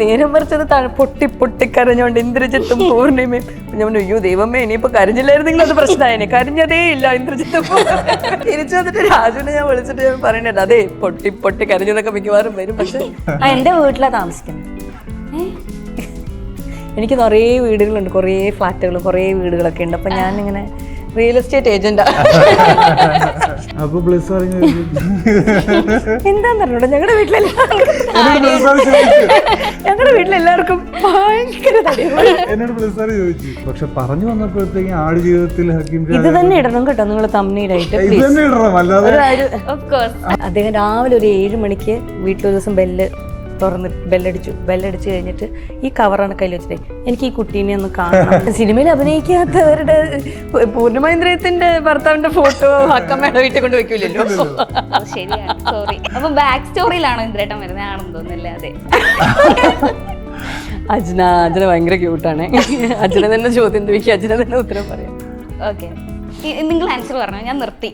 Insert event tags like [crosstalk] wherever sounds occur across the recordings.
നേരം മറിച്ചത് പൊട്ടി പൊട്ടി കരഞ്ഞോണ്ട് ഇന്ദ്രജിത്തും പൂർണിമയും. ഞാൻ അയ്യോ ദൈവമേ ഇനിയിപ്പോ കരഞ്ഞില്ലായിരുന്നെങ്കിൽ അത് പ്രശ്നമായേനെ കരഞ്ഞതേ ഇല്ല ഇന്ദ്രജിത്തും തിരിച്ചു വന്നിട്ട് രാജുവിനെ ഞാൻ വിളിച്ചിട്ട് ഞാൻ പറയണ്ടത് അതെ പൊട്ടി പൊട്ടി കരഞ്ഞതൊക്കെ മിക്കവാറും വരും പക്ഷെ എന്റെ വീട്ടിലാ വീട്ടിലാണ് താമസിക്കുന്നത് എനിക്ക് നിറയെ വീടുകളുണ്ട് കുറേ ഫ്ലാറ്റുകൾ കുറേ വീടുകളൊക്കെ ഉണ്ട്. അപ്പൊ ഞാനിങ്ങനെ റിയൽ എസ്റ്റേറ്റ് ഏജന്റാ അപ്പൊ ബ്ലസ് പറഞ്ഞു എന്താന്ന് പറഞ്ഞോ ഞങ്ങളുടെ വീട്ടിലെല്ലാവർക്കും ഞങ്ങളുടെ വീട്ടിലെല്ലാവർക്കും ഭയങ്കര തടിയാണ് എന്നോട് ബ്ലസ് ചോദിച്ചു. പക്ഷെ പറഞ്ഞു വന്നപ്പോഴത്തേക്ക് ആട് ജീവിതത്തിൽ ഹക്കീം ഇത് തന്നെ ഇടണം കേട്ടോ നിങ്ങൾ തമ്മിയിലായിട്ട് ഇത് തന്നെ ഇടണം അല്ലാതെ. അദ്ദേഹം രാവിലെ ഒരു ഏഴ് മണിക്ക് വീട്ടിലൊരു ദിവസം ബെല്ല് തുറന്ന് ബെല്ലടിച്ചു. ബെല്ലടിച്ച് കഴിഞ്ഞിട്ട് ഈ കവറാണ് കയ്യിൽ വെച്ചിട്ട്. എനിക്ക് ഈ കുട്ടീനെ ഒന്ന് കാണണം. [laughs] സിനിമയിൽ അഭിനയിക്കാത്തവരുടെ പൂർണമൈന്ദ്രയത്തിന്റെ ഭർത്താവിന്റെ ഫോട്ടോ അക്കമ്മയുടെ വീട്ടിൽ കൊണ്ട് വെക്കൂലല്ലോ. ശരിയാണ്. സോറി അപ്പൊ ബാക്ക് സ്റ്റോറിയിലാണോ ഇന്ദ്രേട്ടൻ വരുന്നത് ആണെന്ന് തോന്നുന്നില്ലേ? അതെ. [laughs] അജ്ന അജ്ന ഭയങ്കര ക്യൂട്ടാണ് അജ്ന തന്നെ ചോദ്യം ചോദിക്കുക അജ്ന തന്നെ ഉത്തരം പറയാം. ഓക്കെ നിങ്ങൾ ആൻസർ പറഞ്ഞു? ഞാൻ നിർത്തി.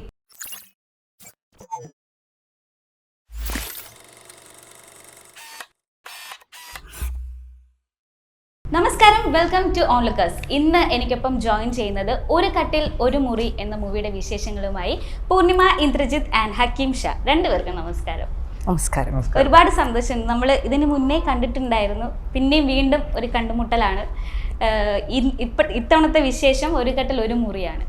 നമസ്കാരം. വെൽക്കം ടു ഓൺ ലുക്കസ് ഇന്ന് എനിക്കൊപ്പം ജോയിൻ ചെയ്യുന്നത് ഒരു കട്ടിൽ ഒരു മുറി എന്ന മൂവിയുടെ വിശേഷങ്ങളുമായി പൂർണിമ ഇന്ദ്രജിത്ത് ആൻഡ് ഹക്കീം ഷാ. രണ്ടുപേർക്കും നമസ്കാരം. നമസ്കാരം. ഒരുപാട് സന്തോഷം. നമ്മൾ ഇതിന് മുന്നേ കണ്ടിട്ടുണ്ടായിരുന്നു. പിന്നെയും വീണ്ടും ഒരു കണ്ടുമുട്ടലാണ്. ഇപ്പ ഇത്തവണത്തെ വിശേഷം ഒരു കട്ടിൽ ഒരു മുറിയാണ്.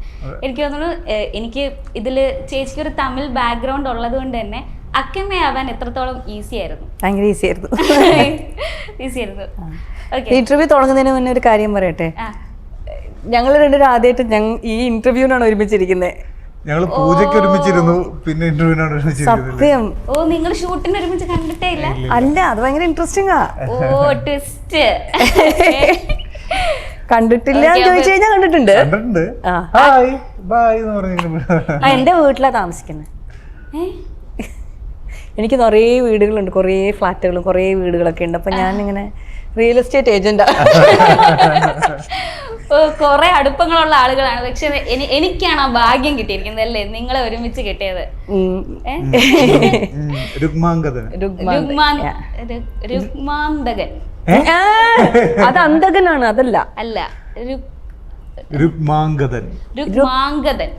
എനിക്ക് തോന്നുന്നു എനിക്ക് ഇതിൽ ചേച്ചിക്ക് ഒരു തമിഴ് ബാക്ക്ഗ്രൗണ്ട് ഉള്ളത് കൊണ്ട് തന്നെ അക്കമ്മയാവാൻ എത്രത്തോളം ഈസി ആയിരുന്നു? ഭയങ്കര ഈസി ആയിരുന്നു. [laughs] ഈസി ആയിരുന്നു. ഓക്കെ ഇന്റർവ്യൂ തുടങ്ങുന്നതിന് മുന്നേ ഒരു കാര്യം പറയട്ടെ? ഞങ്ങൾ രണ്ടുപേരും ആദ്യമായിട്ട് ഞങ്ങൾ ഈ ഇന്റർവ്യൂവിനാണ് ഒരുമിച്ചിരിക്കുന്നത് ഞങ്ങൾ പൂജയ്ക്ക് ഒരുമിച്ചിരുന്നു പിന്നെ ഇന്റർവ്യൂവിനാണ് സത്യം. ഓ നിങ്ങൾ ഷൂട്ടിന് ഒരുമിച്ച് കണ്ടിട്ടേ ഇല്ല? അല്ല അത് ഭയങ്കര ഇൻട്രസ്റ്റിംഗ് ആ. ഓ ട്വിസ്റ്റ് [laughs] കണ്ടിട്ടില്ല എന്ന് ചോദിച്ചു കഴിഞ്ഞാൽ കണ്ടിട്ടുണ്ട്. കണ്ടിട്ടുണ്ട്. ഹായ് ബൈ എന്ന് പറഞ്ഞു എന്റെ എന്റെ വീട്ടിലാണ് താമസിക്കുന്നത് എനിക്ക് നിറയെ വീടുകളുണ്ട്. കുറേ ഫ്ലാറ്റുകളും കുറേ വീടുകളൊക്കെ ഉണ്ട്. അപ്പൊ ഇങ്ങനെ റിയൽ എസ്റ്റേറ്റ് ഏജന്റാ കുറെ അടുപ്പങ്ങളുള്ള ആളുകളാണ്. പക്ഷെ എനി- എനിക്കാണ് ആ ഭാഗ്യം കിട്ടിയിരിക്കുന്നത് അല്ലേ? നിങ്ങളെ ഒരുമിച്ച് കിട്ടിയത്. രുഗ്മാന്തകൻ അത് അന്തകനാണ്. അതല്ല. അല്ല. രുഗ്മാങ്കതൻ രുഗ്മാങ്കതൻ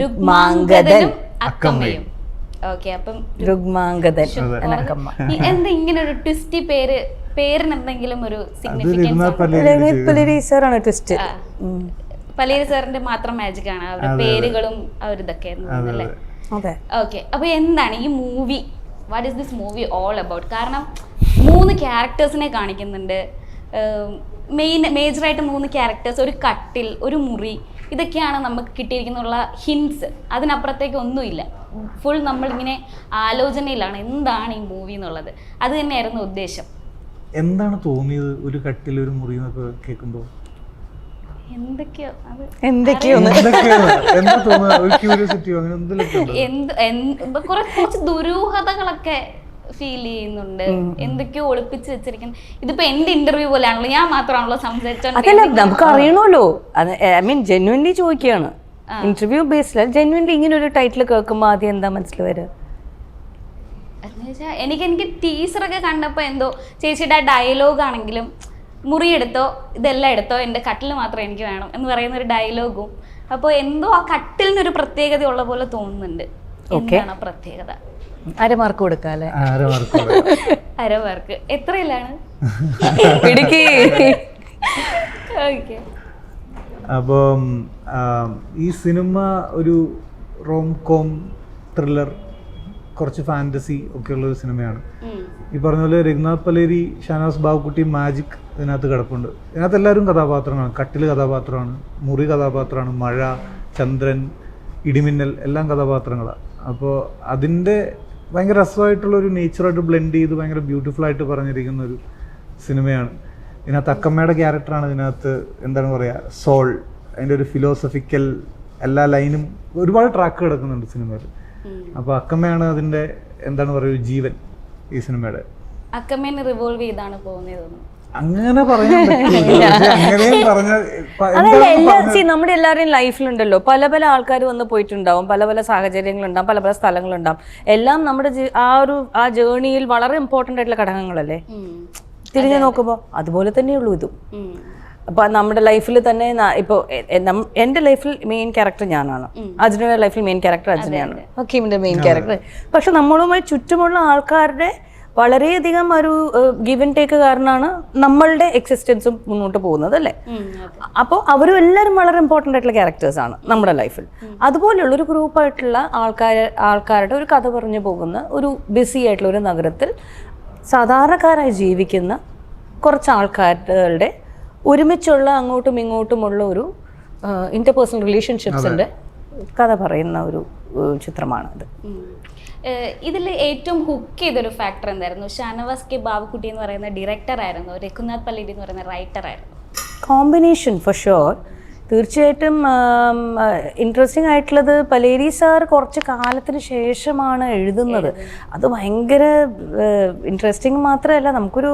രുഗ്മാങ്കദനും അക്കമ്മയും. ഓക്കെ അപ്പം എന്താ ഇങ്ങനെ ഒരു ട്വിസ്റ്റി പേര് പേരിന് എന്തെങ്കിലും ഒരു സിഗ്നിഫിക്കൻസ് സാറാണ് ട്വിസ്റ്റ് പലേരി സാറിന്റെ മാത്രം മാജിക് ആണ് അവരുടെ പേരുകളും അവരിതൊക്കെ അല്ലേ? ഓക്കെ അപ്പൊ എന്താണ് ഈ movie what is this movie all about കാരണം മൂന്ന് ക്യാരക്ടേഴ്സിനെ കാണിക്കുന്നുണ്ട്. മെയിൻ മേജറായിട്ട് മൂന്ന് ക്യാരക്ടേഴ്സ് ഒരു കട്ടിൽ ഒരു മുറി ഇതൊക്കെയാണ് നമുക്ക് കിട്ടിയിരിക്കുന്നുള്ള ഹിൻസ് അതിനപ്പുറത്തേക്ക് ഒന്നുമില്ല. ഫുൾ നമ്മളിങ്ങനെ ആലോചനയിലാണ് എന്താണ് ഈ മൂവി എന്നുള്ളത്. അത് തന്നെയായിരുന്നു ഉദ്ദേശം. എന്താണ് തോന്നിയത് ഒരു കട്ടിൽ ഒരു മുറി എന്നൊക്കെ കേൾക്കുമ്പോ എന്തൊക്കെയോ [laughs] എന്താ കുറച്ച് ദുരൂഹതകളൊക്കെ ഫീൽ ചെയ്യുന്നുണ്ട്. എന്തൊക്കെയോ ഒളിപ്പിച്ച് വെച്ചിരിക്കുന്നു. ഇതിപ്പോ എന്റെ ഇന്റർവ്യൂ പോലെയാണല്ലോ ഞാൻ മാത്രമാണല്ലോ അതല്ല സംസാരിച്ചോണ്ട് നമുക്ക് അറിയണമല്ലോ. ഐ മീൻ ജെന്വൻലി ചോദിക്കുകയാണ്. ഇന്റർവ്യൂ ബേസിൽ ജെന്വൻലി ഇങ്ങനെ ഒരു ടൈറ്റിൽ കേൾക്കുമ്പോൾ ആദ്യം എന്താ മനസ്സിൽ വരിക? എനിക്ക് എനിക്ക് ടീച്ചറൊക്കെ കണ്ടപ്പോൾ എന്തോ ചേച്ചിയുടെ ആ ഡയലോഗ് ആണെങ്കിലും മുറിയെടുത്തോ ഇതെല്ലാം എടുത്തോ എന്റെ കട്ടിൽ മാത്രം എനിക്ക് വേണം എന്ന് പറയുന്ന ഒരു ഡയലോഗും അപ്പോൾ എന്തോ ആ കട്ടിലിനൊരു പ്രത്യേകത ഉള്ള പോലെ തോന്നുന്നുണ്ട്. എന്താണ് പ്രത്യേകത? അര മാർക്ക് കൊടുക്കാം അല്ലേ? ആരാ മറക്കുന്നത് അര പേർക്ക് എത്രയിലാണ്? [laughs] ഇടുക്കി. അപ്പം ഈ സിനിമ ഒരു റോം കോം ത്രില്ലർ കുറച്ച് ഫാന്റസി ഒക്കെയുള്ള ഒരു സിനിമയാണ്. ഈ പറഞ്ഞ പോലെ രഘുനാഥ് പലേരി ഷാനവാസ് ബാബുക്കുട്ടി മാജിക് ഇതിനകത്ത് കിടപ്പുണ്ട്. ഇതിനകത്ത് എല്ലാവരും കഥാപാത്രങ്ങളാണ്. കട്ടിൽ കഥാപാത്രമാണ് മുറി കഥാപാത്രമാണ് മഴ ചന്ദ്രൻ ഇടിമിന്നൽ എല്ലാം കഥാപാത്രങ്ങളാണ് അപ്പോൾ അതിന്റെ ഭയങ്കര രസമായിട്ടുള്ള ഒരു നേച്ചറായിട്ട് ബ്ലെൻഡ് ചെയ്ത് ഭയങ്കര ബ്യൂട്ടിഫുൾ ആയിട്ട് പറഞ്ഞിരിക്കുന്ന ഒരു സിനിമയാണ് ഇതിനകത്ത് അക്കമ്മയുടെ ക്യാരക്ടറാണ് ഇതിനകത്ത് എന്താണ് പറയുക സോൾ അതിന്റെ ഒരു ഫിലോസഫിക്കൽ എല്ലാ ലൈനും ഒരുപാട് ട്രാക്ക് കിടക്കുന്നുണ്ട് സിനിമയിൽ അപ്പോൾ അക്കമ്മയാണ് അതിന്റെ എന്താണ് പറയുക ഒരു ജീവൻ ഈ സിനിമയുടെ അക്കമ്മേനെ റിവോൾവ് ചെയ്താണ് പോകുന്നത്. അങ്ങനെ പറയാൻ [laughs] പറ്റില്ല. നമ്മുടെ എല്ലാവരുടെയും ലൈഫിലുണ്ടല്ലോ. പല പല ആൾക്കാർ വന്ന് പോയിട്ടുണ്ടാവും. പല പല സാഹചര്യങ്ങളുണ്ടാവും. പല പല സ്ഥലങ്ങളുണ്ടാവും. എല്ലാം നമ്മുടെ ആ ഒരു ആ ജേണിയിൽ വളരെ ഇമ്പോർട്ടന്റ് ആയിട്ടുള്ള ഘടകങ്ങളല്ലേ? തിരിഞ്ഞു നോക്കുമ്പോൾ അതുപോലെ തന്നെയുള്ളൂ ഇതും. അപ്പൊ നമ്മുടെ ലൈഫിൽ തന്നെ ഇപ്പോ എന്റെ ലൈഫിൽ മെയിൻ ക്യാരക്ടർ ഞാനാണ്. അർജുനയുടെ ലൈഫിൽ മെയിൻ ക്യാരക്ടർ അർജുനയാണ്. ഹക്കീമിന്റെ മെയിൻ ക്യാരക്ടർ പക്ഷെ നമ്മളുമായി ചുറ്റുമുള്ള ആൾക്കാരുടെ വളരെയധികം ഒരു ഗിവ് ആൻഡ് ടേക്ക് കാരണമാണ് നമ്മളുടെ എക്സിസ്റ്റൻസും മുന്നോട്ട് പോകുന്നത് അല്ലേ? അതെ. അപ്പോൾ അവരും എല്ലാവരും വളരെ ഇമ്പോർട്ടന്റ് ആയിട്ടുള്ള ക്യാരക്ടേഴ്സ് ആണ് നമ്മുടെ ലൈഫിൽ അതുപോലെയുള്ള ഒരു ഗ്രൂപ്പ് ആയിട്ടുള്ള ആൾക്കാർ ആൾക്കാരുടെ ഒരു കഥ പറഞ്ഞു പോകുന്ന ഒരു ബിസി ആയിട്ടുള്ള ഒരു നഗരത്തിൽ സാധാരണക്കാരായി ജീവിക്കുന്ന കുറച്ച് ആൾക്കാരുടെ ഒരുമിച്ചുള്ള അങ്ങോട്ടും ഇങ്ങോട്ടുമുള്ള ഒരു ഇന്റർപേഴ്സണൽ റിലേഷൻഷിപ്സിന്റെ കഥ പറയുന്ന ഒരു ചിത്രമാണ് ചിത്രമാണത്. ഇതിൽ ഏറ്റവും ഹുക്ക് ചെയ്തൊരു ഫാക്ടർ എന്തായിരുന്നു? ഷാനവാസ് കെ ബാബുക്കുട്ടി എന്ന് പറയുന്ന ഡയറക്ടർ ആയിരുന്നു. രഘുനാഥ് പല്ലിരി എന്ന് പറയുന്ന റൈറ്റർ ആയിരുന്നു. കോമ്പിനേഷൻ ഫോർ ഷുവർ തീർച്ചയായിട്ടും ഇൻട്രസ്റ്റിംഗ് ആയിട്ടുള്ളത് പലേരി സാർ കുറച്ച് കാലത്തിന് ശേഷമാണ് എഴുതുന്നത്. അത് ഭയങ്കര ഇൻട്രസ്റ്റിംഗ് മാത്രമല്ല നമുക്കൊരു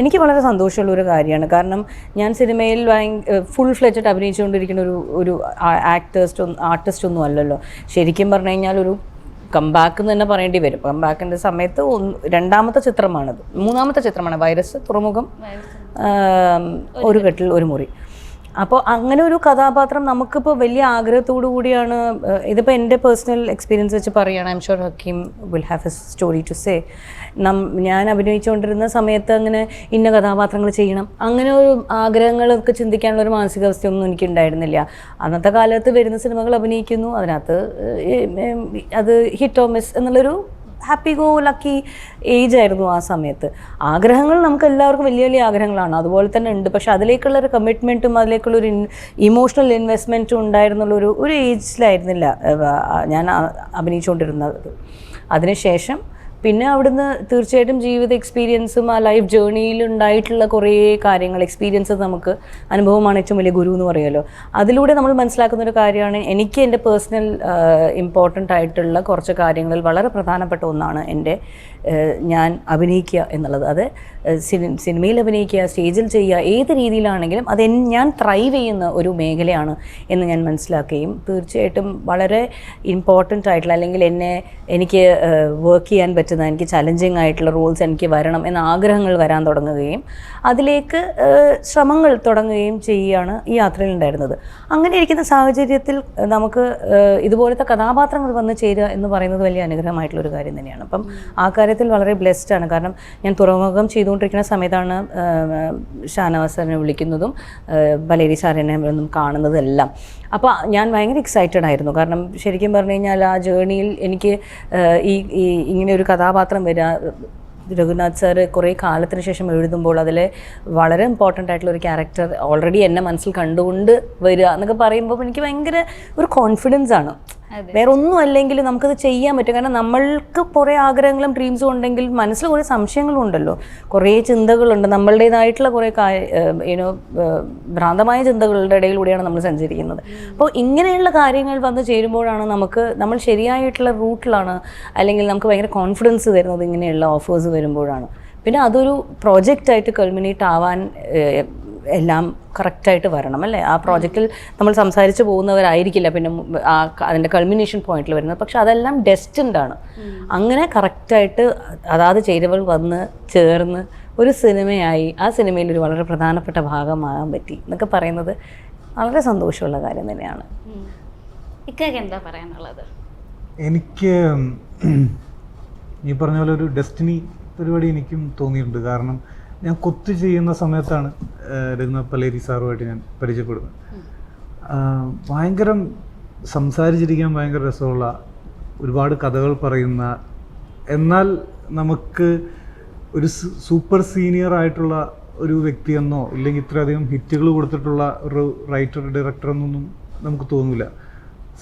എനിക്ക് വളരെ സന്തോഷമുള്ള ഒരു കാര്യമാണ്. കാരണം ഞാൻ സിനിമയിൽ ഫുൾ ഫ്ലെജഡ് അഭിനയിച്ചുകൊണ്ടിരിക്കുന്ന ഒരു ഒരു ആക്ടേഴ്സ്റ്റ് ഒന്നും ആർട്ടിസ്റ്റ് ഒന്നും അല്ലല്ലോ. ശരിക്കും പറഞ്ഞു കഴിഞ്ഞാൽ ഒരു കംബാക്ക് എന്ന് തന്നെ പറയേണ്ടി വരും. കംബാക്കിന്റെ സമയത്ത് രണ്ടാമത്തെ ചിത്രമാണത്. മൂന്നാമത്തെ ചിത്രമാണ് വൈറസ് തുറമുഖം ഒരു കെട്ടിൽ ഒരു മുറി. അപ്പോൾ അങ്ങനെ ഒരു കഥാപാത്രം നമുക്കിപ്പോൾ വലിയ ആഗ്രഹത്തോടു കൂടിയാണ് ഇതിപ്പോൾ എന്റെ പേഴ്സണൽ എക്സ്പീരിയൻസ് വെച്ച് പറയുകയാണ് I'm sure Hakeem will have a story to say നം ഞാൻ അഭിനയിച്ചുകൊണ്ടിരുന്ന സമയത്ത് അങ്ങനെ ഇന്ന കഥാപാത്രങ്ങൾ ചെയ്യണം. അങ്ങനെ ഒരു ആഗ്രഹങ്ങളൊക്കെ ചിന്തിക്കാനുള്ള ഒരു മാനസികാവസ്ഥയൊന്നും എനിക്ക് ഉണ്ടായിരുന്നില്ല അന്നത്തെ കാലത്ത് വരുന്ന സിനിമകൾ അഭിനയിക്കുന്നു. അതിനകത്ത് അത് ഹിറ്റ് ഓ മിസ് എന്നുള്ളൊരു ഹാപ്പി ഗോ ലക്കി ഏജ് ആയിരുന്നു ആ സമയത്ത്. ആഗ്രഹങ്ങൾ നമുക്ക് എല്ലാവർക്കും വലിയ വലിയ ആഗ്രഹങ്ങളാണ്. അതുപോലെ തന്നെ ഉണ്ട്. പക്ഷെ അതിലേക്കുള്ള ഒരു കമ്മിറ്റ്മെന്റും അതിലേക്കുള്ള ഒരു ഇമോഷണൽ ഇൻവെസ്റ്റ്മെന്റും ഉണ്ടായിരുന്നുള്ളൊരു ഒരു ഏജിലായിരുന്നില്ല ഞാൻ അഭിനയിച്ചുകൊണ്ടിരുന്നത് അതിനുശേഷം പിന്നെ അവിടുന്ന് തീർച്ചയായിട്ടും ജീവിത എക്സ്പീരിയൻസും ആ ലൈഫ് ജേർണിയിൽ ഉണ്ടായിട്ടുള്ള കുറേ കാര്യങ്ങൾ എക്സ്പീരിയൻസ് നമുക്ക് അനുഭവമാണ് ഏറ്റവും വലിയ ഗുരു എന്ന് പറയുമല്ലോ. അതിലൂടെ നമ്മൾ മനസ്സിലാക്കുന്ന ഒരു കാര്യമാണ് എനിക്ക് എന്റെ പേഴ്സണൽ ഇമ്പോർട്ടന്റ് ആയിട്ടുള്ള കുറച്ച് കാര്യങ്ങളിൽ വളരെ പ്രധാനപ്പെട്ട ഒന്നാണ് എന്റെ ഞാൻ അഭിനയിക്കുക എന്നുള്ളത്. അത് സിനിമയിൽ അഭിനയിക്കുക സ്റ്റേജിൽ ചെയ്യുക ഏത് രീതിയിലാണെങ്കിലും അത് ഞാൻ ത്രൈവ് ചെയ്യുന്ന ഒരു മേഖലയാണ് എന്ന് ഞാൻ മനസ്സിലാക്കുകയും തീർച്ചയായിട്ടും വളരെ ഇമ്പോർട്ടന്റ് ആയിട്ടുള്ള അല്ലെങ്കിൽ എന്നെ എനിക്ക് വർക്ക് ചെയ്യാൻ പറ്റുന്ന എനിക്ക് ചലഞ്ചിങ് ആയിട്ടുള്ള റോൾസ് എനിക്ക് വരണം എന്ന ആഗ്രഹങ്ങൾ വരാൻ തുടങ്ങുകയും അതിലേക്ക് ശ്രമങ്ങൾ തുടങ്ങുകയും ചെയ്യുകയാണ് ഈ യാത്രയിൽ ഉണ്ടായിരുന്നത്. അങ്ങനെ ഇരിക്കുന്ന സാഹചര്യത്തിൽ നമുക്ക് ഇതുപോലത്തെ കഥാപാത്രങ്ങൾ വന്ന് ചേരുക എന്ന് പറയുന്നത് വലിയ അനുഗ്രഹമായിട്ടുള്ള ഒരു കാര്യം തന്നെയാണ്. അപ്പം ആ കാര്യത്തിൽ വളരെ ബ്ലെസ്ഡ് ആണ്. കാരണം ഞാൻ തുറമുഖം ചെയ്തുകൊണ്ടിരിക്കുന്ന സമയത്താണ് ഷാനവാസറിനെ ഷാനവാസ് സാറിനെ വിളിക്കുന്നതും ബലേരി സാറിനെ ഒന്നും കാണുന്നതെല്ലാം അപ്പോൾ ഞാൻ ഭയങ്കര എക്സൈറ്റഡ് ആയിരുന്നു കാരണം ശരിക്കും പറഞ്ഞു കഴിഞ്ഞാൽ ആ ജേണിയിൽ എനിക്ക് ഈ ഇങ്ങനെ ഒരു കഥാപാത്രം വരിക രഘുനാഥ് സാറ് കുറേ കാലത്തിന് ശേഷം എഴുതുമ്പോൾ അതിലെ വളരെ ഇമ്പോർട്ടന്റ് ആയിട്ടുള്ള ഒരു ക്യാരക്ടർ ഓൾറെഡി എന്നെ മനസ്സിൽ കണ്ടുകൊണ്ട് വരിക എന്നൊക്കെ പറയുമ്പോൾ എനിക്ക് ഭയങ്കര ഒരു കോൺഫിഡൻസ് ആണ്. വേറെ ഒന്നും അല്ലെങ്കിൽ നമുക്കത് ചെയ്യാൻ പറ്റും. കാരണം നമ്മൾക്ക് കുറേ ആഗ്രഹങ്ങളും ഡ്രീംസും ഉണ്ടെങ്കിൽ മനസ്സിൽ കുറേ സംശയങ്ങളും ഉണ്ടല്ലോ. കുറേ ചിന്തകളുണ്ട്. നമ്മളുടേതായിട്ടുള്ള കുറേ യൂനോ ഭ്രാന്തമായ ചിന്തകളുടെ ഇടയിലൂടെയാണ് നമ്മൾ സഞ്ചരിക്കുന്നത്. അപ്പോൾ ഇങ്ങനെയുള്ള കാര്യങ്ങൾ വന്ന് ചേരുമ്പോഴാണ് നമുക്ക് നമ്മൾ ശരിയായിട്ടുള്ള റൂട്ടിലാണ് അല്ലെങ്കിൽ നമുക്ക് ഭയങ്കര കോൺഫിഡൻസ് വരുന്നത് ഇങ്ങനെയുള്ള ഓഫേഴ്സ് വരുമ്പോഴാണ്. പിന്നെ അതൊരു പ്രോജക്റ്റായിട്ട് കൾമിനേറ്റ് ആവാൻ എല്ലാം കറക്റ്റായിട്ട് വരണം അല്ലേ? ആ പ്രോജക്റ്റിൽ നമ്മൾ സംസാരിച്ച് പോകുന്നവരായിരിക്കില്ല പിന്നെ ആ അതിന്റെ കൾമിനേഷൻ പോയിന്റിൽ വരുന്നത്. പക്ഷെ അതെല്ലാം ഡെസ്റ്റിൻഡ് ആണ്. അങ്ങനെ കറക്റ്റായിട്ട് അതാത് ചേരുവകൾ വന്ന് ചേർന്ന് ഒരു സിനിമയായി ആ സിനിമയിൽ ഒരു വളരെ പ്രധാനപ്പെട്ട ഭാഗമാകാൻ പറ്റി എന്നൊക്കെ പറയുന്നത് വളരെ സന്തോഷമുള്ള കാര്യം തന്നെയാണ്. എന്താ പറയാനുള്ളത്? എനിക്ക് ഈ പറഞ്ഞ പോലെ ഒരു ഡെസ്റ്റിനി പരിപാടി എനിക്കും തോന്നിയിട്ടുണ്ട്. കാരണം ഞാൻ കൊത്തു ചെയ്യുന്ന സമയത്താണ് രഘുനാഥ് പലേരി സാറുമായിട്ട് ഞാൻ പരിചയപ്പെടുന്നത്. ഭയങ്കരം ഭയങ്കര സംസാരിച്ചിരിക്കാൻ ഭയങ്കര രസമുള്ള ഒരുപാട് കഥകൾ പറയുന്ന എന്നാൽ നമുക്ക് ഒരു സൂപ്പർ സീനിയർ ആയിട്ടുള്ള ഒരു വ്യക്തിയെന്നോ ഇല്ലെങ്കിൽ ഇത്രയധികം ഹിറ്റുകൾ കൊടുത്തിട്ടുള്ള ഒരു റൈറ്റർ ഡയറക്ടർ എന്നൊന്നും നമുക്ക് തോന്നില്ല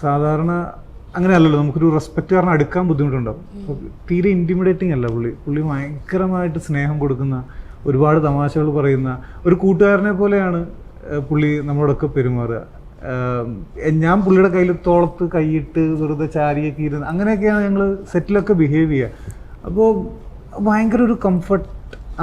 സാധാരണ അങ്ങനെയല്ലല്ലോ നമുക്കൊരു റെസ്പെക്റ്റ് കാരണം അടുക്കാൻ ബുദ്ധിമുട്ടുണ്ടാവും. തീരെ ഇന്റിമിഡേറ്റിംഗ് അല്ല പുള്ളി. പുള്ളി ഭയങ്കരമായിട്ട് സ്നേഹം കൊടുക്കുന്ന ഒരുപാട് തമാശകൾ പറയുന്ന ഒരു കൂട്ടുകാരനെ പോലെയാണ് പുള്ളി നമ്മളോടൊക്കെ പെരുമാറുക. ഞാൻ പുള്ളിയുടെ കയ്യിൽ തോളത്ത് കൈയിട്ട് വെറുതെ ചാരിയൊക്കെ ഇരുന്ന് അങ്ങനെയൊക്കെയാണ് ഞങ്ങൾ സെറ്റിലൊക്കെ ബിഹേവ് ചെയ്യുക. അപ്പോൾ ഭയങ്കര ഒരു കംഫർട്ട്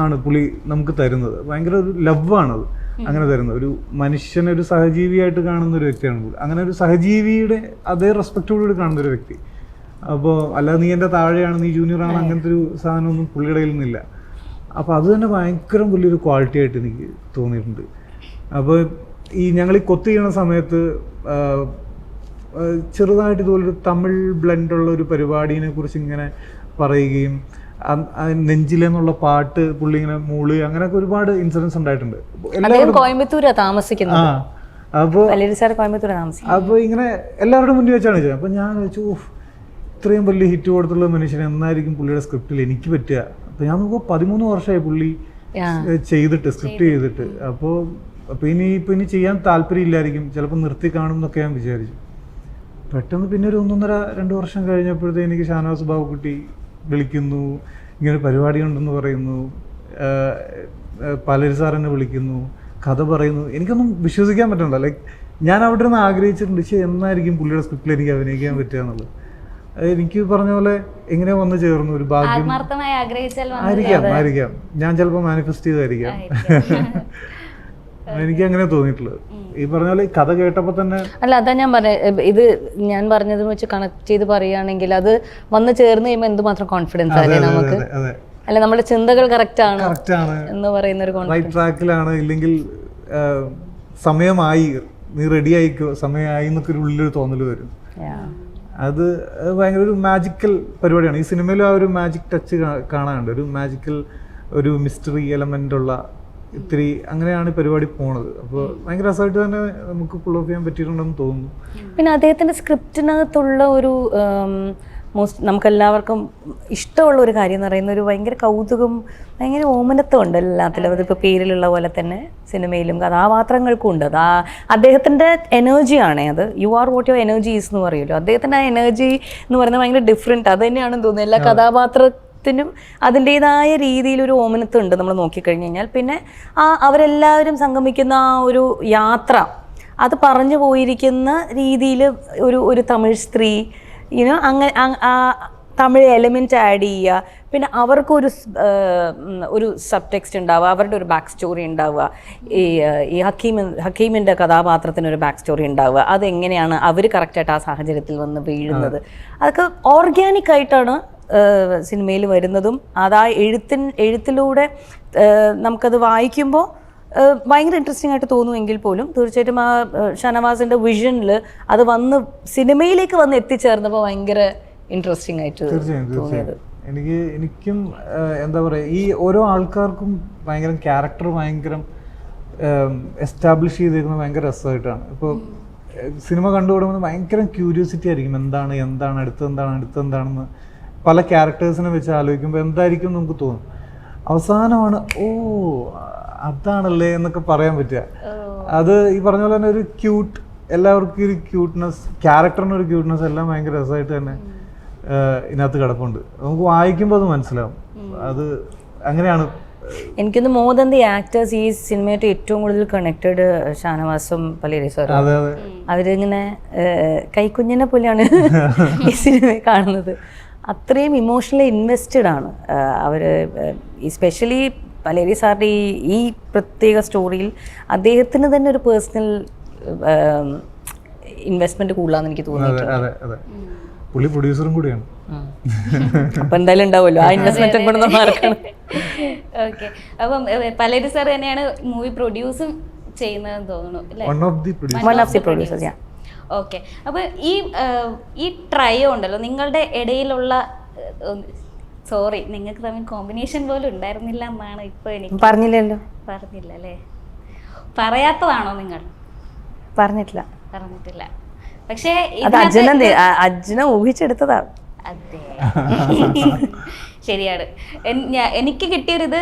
ആണ് പുള്ളി നമുക്ക് തരുന്നത്. ഭയങ്കര ഒരു ലവാണത് അങ്ങനെ തരുന്നത്. ഒരു മനുഷ്യനെ ഒരു സഹജീവിയായിട്ട് കാണുന്ന ഒരു വ്യക്തിയാണ് പുള്ളി. അങ്ങനെ ഒരു സഹജീവിയുടെ അതേ റെസ്പെക്റ്റോടുകൂടി കാണുന്ന ഒരു വ്യക്തി. അപ്പോൾ അല്ലാതെ നീ എന്റെ താഴെയാണ് നീ ജൂനിയറാണ് ആണ് അങ്ങനത്തെ ഒരു സാധനമൊന്നും പുള്ളിയുടെ കയ്യിൽ നിന്നില്ല. അപ്പോൾ അത് തന്നെ ഭയങ്കര വലിയൊരു ക്വാളിറ്റി ആയിട്ട് എനിക്ക് തോന്നിയിട്ടുണ്ട്. അപ്പോൾ ഈ ഞങ്ങൾ ഈ കൊത്ത് ചെയ്യണ സമയത്ത് ചെറുതായിട്ട് ഇതുപോലൊരു തമിഴ് ബ്ലെൻഡുള്ള ഒരു പരിപാടിനെ കുറിച്ച് ഇങ്ങനെ പറയുകയും നെഞ്ചിലെന്നുള്ള പാട്ട് പുള്ളി ഇങ്ങനെ മൂളി അങ്ങനെയൊക്കെ ഒരുപാട് ഇൻസിഡൻസ് ഉണ്ടായിട്ടുണ്ട്. കോയമ്പത്തൂരാ താമസിക്കുന്നത്. അപ്പോൾ അപ്പോൾ ഇങ്ങനെ എല്ലാവരുടെ മുന്നിൽ വെച്ചാണ് ചോദിച്ചത്. അപ്പോൾ ഞാൻ ചോദിച്ചു ഇത്രയും വലിയ ഹിറ്റ് കൊടുത്തുള്ള മനുഷ്യനെ എന്നായിരിക്കും പുള്ളിയുടെ സ്ക്രിപ്റ്റിൽ എനിക്ക് പറ്റുക? അപ്പോൾ ഞാൻ നോക്കുമ്പോൾ പതിമൂന്ന് വർഷമായി പുള്ളി ചെയ്തിട്ട് സ്ക്രിപ്റ്റ് ചെയ്തിട്ട്. അപ്പോൾ അപ്പോൾ ഇനി ഇപ്പൊ ഇനി ചെയ്യാൻ താല്പര്യമില്ലായിരിക്കും. ചിലപ്പോൾ നിർത്തി കാണും എന്നൊക്കെ ഞാൻ വിചാരിച്ചു. പെട്ടെന്ന് പിന്നെ ഒരു ഒന്നൊന്നര രണ്ട് വർഷം കഴിഞ്ഞപ്പോഴത്തേ എനിക്ക് ഷാനവാസ് ബാബുക്കുട്ടി വിളിക്കുന്നു. ഇങ്ങനെ പരിപാടി ഉണ്ടെന്ന് പറയുന്നു പലരും സാർ എന്നെ വിളിക്കുന്നു. കഥ പറയുന്നു. എനിക്കൊന്നും വിശ്വസിക്കാൻ പറ്റണ്ട ലൈക്ക് ഞാൻ അവിടെ നിന്ന് ആഗ്രഹിച്ചിട്ടുണ്ട് പക്ഷേ എന്നായിരിക്കും പുള്ളിയുടെ സ്ക്രിപ്റ്റിൽ എനിക്ക് അഭിനയിക്കാൻ പറ്റുക എന്നുള്ളത്. എനിക്ക് പറഞ്ഞ പോലെ എങ്ങനെ വന്നു ചേർന്നു? ഒരു ഭാഗ്യം. ആയിരിക്കാം ആയിരിക്കാം. ഞാൻ ചിലപ്പോൾ മാനിഫെസ്റ്റ് ചെയ്തായിരിക്കാം. എനിക്ക് അങ്ങനെ തോന്നിയിട്ടുള്ളത്. ഈ പറഞ്ഞ പോലെ കഥ കേട്ടപ്പോൾ തന്നെ അല്ല അതാ ഞാൻ പറഞ്ഞ ഇത് ഞാൻ പറഞ്ഞത് വെച്ച് കണക്ട് ചെയ്ത് പറയുകയാണെങ്കിൽ അത് വന്ന് ചേർന്ന് കഴിയുമ്പോൾ എന്തുമാത്രം കോൺഫിഡൻസ് അല്ലേ നമുക്ക്? അല്ല നമ്മുടെ ചിന്തകൾ കറക്റ്റ് ആണ് എന്ന് പറയുന്ന ഒരു റൈറ്റ് ട്രാക്കിലാണ് ഇല്ലെങ്കിൽ സമയമായി നീ റെഡി ആയിക്കോ? സമയമായി എന്നൊക്കെ ഒരു ഉള്ളിലൊരു തോന്നൽ വരും. അത് ഭയങ്കര ഒരു മാജിക്കൽ പരിപാടിയാണ്. ഈ സിനിമയിലും ആ ഒരു മാജിക് ടച്ച് കാണാനുണ്ട്. ഒരു മാജിക്കൽ ഒരു മിസ്റ്ററി എലമെന്റ് ഉള്ള ഇത്തിരി അങ്ങനെയാണ് പരിപാടി പോണത്. അപ്പോൾ ഭയങ്കര രസമായിട്ട് തന്നെ നമുക്ക് ഓഫ് ചെയ്യാൻ പറ്റിയിട്ടുണ്ടെന്ന് തോന്നുന്നു. പിന്നെ അദ്ദേഹത്തിന്റെ സ്ക്രിപ്റ്റിനകത്തുള്ള ഒരു മോസ്റ്റ് നമുക്കെല്ലാവർക്കും ഇഷ്ടമുള്ള ഒരു കാര്യം എന്ന് പറയുന്ന ഒരു ഭയങ്കര കൗതുകം ഭയങ്കര ഓമനത്വം ഉണ്ട് എല്ലാത്തിലും അതിപ്പോൾ പേരിലുള്ള പോലെ തന്നെ സിനിമയിലും കഥാപാത്രങ്ങൾക്കും ഉണ്ട്. അത് ആ അദ്ദേഹത്തിന്റെ എനർജിയാണ് അത്. You are what your energies എന്ന് പറയുമല്ലോ. അദ്ദേഹത്തിന്റെ ആ എനർജി എന്ന് പറയുന്നത് ഭയങ്കര ഡിഫറെന്റ് അത് തന്നെയാണെന്ന് തോന്നുന്നത് എല്ലാ കഥാപാത്രത്തിനും അതിന്റേതായ രീതിയിൽ ഒരു ഓമനത്വം ഉണ്ട് നമ്മൾ നോക്കിക്കഴിഞ്ഞ് കഴിഞ്ഞാൽ. പിന്നെ ആ അവരെല്ലാവരും സംഗമിക്കുന്ന ആ ഒരു യാത്ര അത് പറഞ്ഞു പോയിരിക്കുന്ന രീതിയിൽ ഒരു ഒരു തമിഴ് സ്ത്രീ യുനോ അങ്ങനെ തമിഴ് എലിമെന്റ് ആഡ് ചെയ്യുക. പിന്നെ അവർക്കൊരു ഒരു സബ് ടെക്സ്റ്റ് ഉണ്ടാവുക അവരുടെ ഒരു ബാക്ക് സ്റ്റോറി ഉണ്ടാവുക. ഈ ഈ ഹക്കീം ഹക്കീമിന്റെ കഥാപാത്രത്തിന് ഒരു ബാക്ക് സ്റ്റോറി ഉണ്ടാവുക. അതെങ്ങനെയാണ് അവർ കറക്റ്റായിട്ട് ആ സാഹചര്യത്തിൽ വന്ന് വീഴുന്നത്? അതൊക്കെ ഓർഗാനിക് ആയിട്ടാണ് സിനിമയിൽ വരുന്നതും. അതാ എഴുത്തിൻ എഴുത്തിലൂടെ നമുക്കത് വായിക്കുമ്പോൾ ഭയങ്കര ഇൻട്രസ്റ്റിംഗ് ആയിട്ട് തോന്നുമെങ്കിൽ പോലും തീർച്ചയായിട്ടും ആ ഷനവാസിന്റെ വിഷനിൽ അത് വന്ന് സിനിമയിലേക്ക് വന്ന് എത്തിച്ചേർന്നപ്പോൾ ഭയങ്കര ഇൻട്രസ്റ്റിംഗ് ആയിട്ട് തീർച്ചയായും എനിക്ക് എനിക്കും എന്താ പറയുക ഈ ഓരോ ആൾക്കാർക്കും ഭയങ്കര ക്യാരക്ടർ ഭയങ്കര എസ്റ്റാബ്ലിഷ് ചെയ്തിരിക്കുന്നത് ഭയങ്കര രസമായിട്ടാണ്. ഇപ്പോൾ സിനിമ കണ്ടു തുടങ്ങുമ്പോൾ ഭയങ്കര ക്യൂരിയോസിറ്റി ആയിരിക്കും. എന്താണ് എന്താണ് അടുത്ത് എന്താണ് അടുത്ത് എന്താണെന്ന്. പല ക്യാരക്ടേഴ്സിനെ വെച്ച് ആലോചിക്കുമ്പോൾ എന്തായിരിക്കും നമുക്ക് തോന്നും. അവസാനമാണ് ഓ അതാണല്ലേ എന്നൊക്കെ പറയാൻ പറ്റുക. അത് ഈ പറഞ്ഞ പോലെ തന്നെ ഒരു ക്യൂട്ട് എല്ലാവർക്കും ഒരു ക്യൂട്ട്നെസ് ക്യാരക്ടറിന് ഒരു ക്യൂട്ട്നെസ് എല്ലാം ഭയങ്കര രസമായിട്ട് തന്നെ ഇതിനകത്ത് കിടപ്പുണ്ട്. നമുക്ക് വായിക്കുമ്പോൾ അത് മനസ്സിലാവും. അത് അങ്ങനെയാണ്. എനിക്കൊന്ന് മോർ ദൻ ദി ആക്ടേഴ്സ് ഈ സിനിമയായിട്ട് ഏറ്റവും കൂടുതൽ കണക്റ്റഡ് ഷാനവാസും പലേരി സാറും. അവരിങ്ങനെ കൈക്കുഞ്ഞിനെ പോലെയാണ് ഈ [laughs] സിനിമ കാണുന്നത്. അത്രയും ഇമോഷണലി ഇൻവെസ്റ്റഡ് ആണ് അവർ സ്പെഷ്യലി പലേരി സാറിന്റെ ഈ ഈ പ്രത്യേക സ്റ്റോറിയിൽ അദ്ദേഹത്തിന് തന്നെ ഒരു പേഴ്സണൽ ഇൻവെസ്റ്റ്മെന്റ് കൂടുതലാന്ന് എനിക്ക് തോന്നി അതെ അതെ അതെ. പുള്ളി പ്രൊഡ്യൂസറും കൂടിയാണ്. അപ്പൊ എന്തായാലും ഉണ്ടാവുമല്ലോ. ആ ഇൻവെസ്റ്റ്മെന്റ് കൂടെ ഒന്ന് മറക്കണം ഓക്കെ അപ്പം പലരും സാർ തന്നെയാണ് മൂവി പ്രൊഡ്യൂസും ചെയ്യുന്നതെന്ന് തോന്നുന്നു അല്ലേ? One of the producer one of the producers ഞാൻ ഓക്കെ അപ്പോൾ ഈ ഈ ട്രയോ ഉണ്ടല്ലോ നിങ്ങളുടെ ഇടയിലുള്ള സോറി നിങ്ങൾക്ക് തമ്മിൽ കോമ്പിനേഷൻ പോലും ഉണ്ടായിരുന്നില്ല എന്നാണ് ഇപ്പൊ എനിക്ക് പറഞ്ഞില്ലല്ലോ. പറഞ്ഞില്ല അല്ലേ പറയാത്തതാണോ നിങ്ങൾ? പറഞ്ഞിട്ടില്ല. പറഞ്ഞിട്ടില്ല. പക്ഷേ അജ്ന അജ്ജന ഊഹിച്ചെടുത്തതാണ് ഊഹിച്ചെടുത്തതാ. അതെ. ശരിയാണ്. എനിക്ക് കിട്ടിയൊരിത്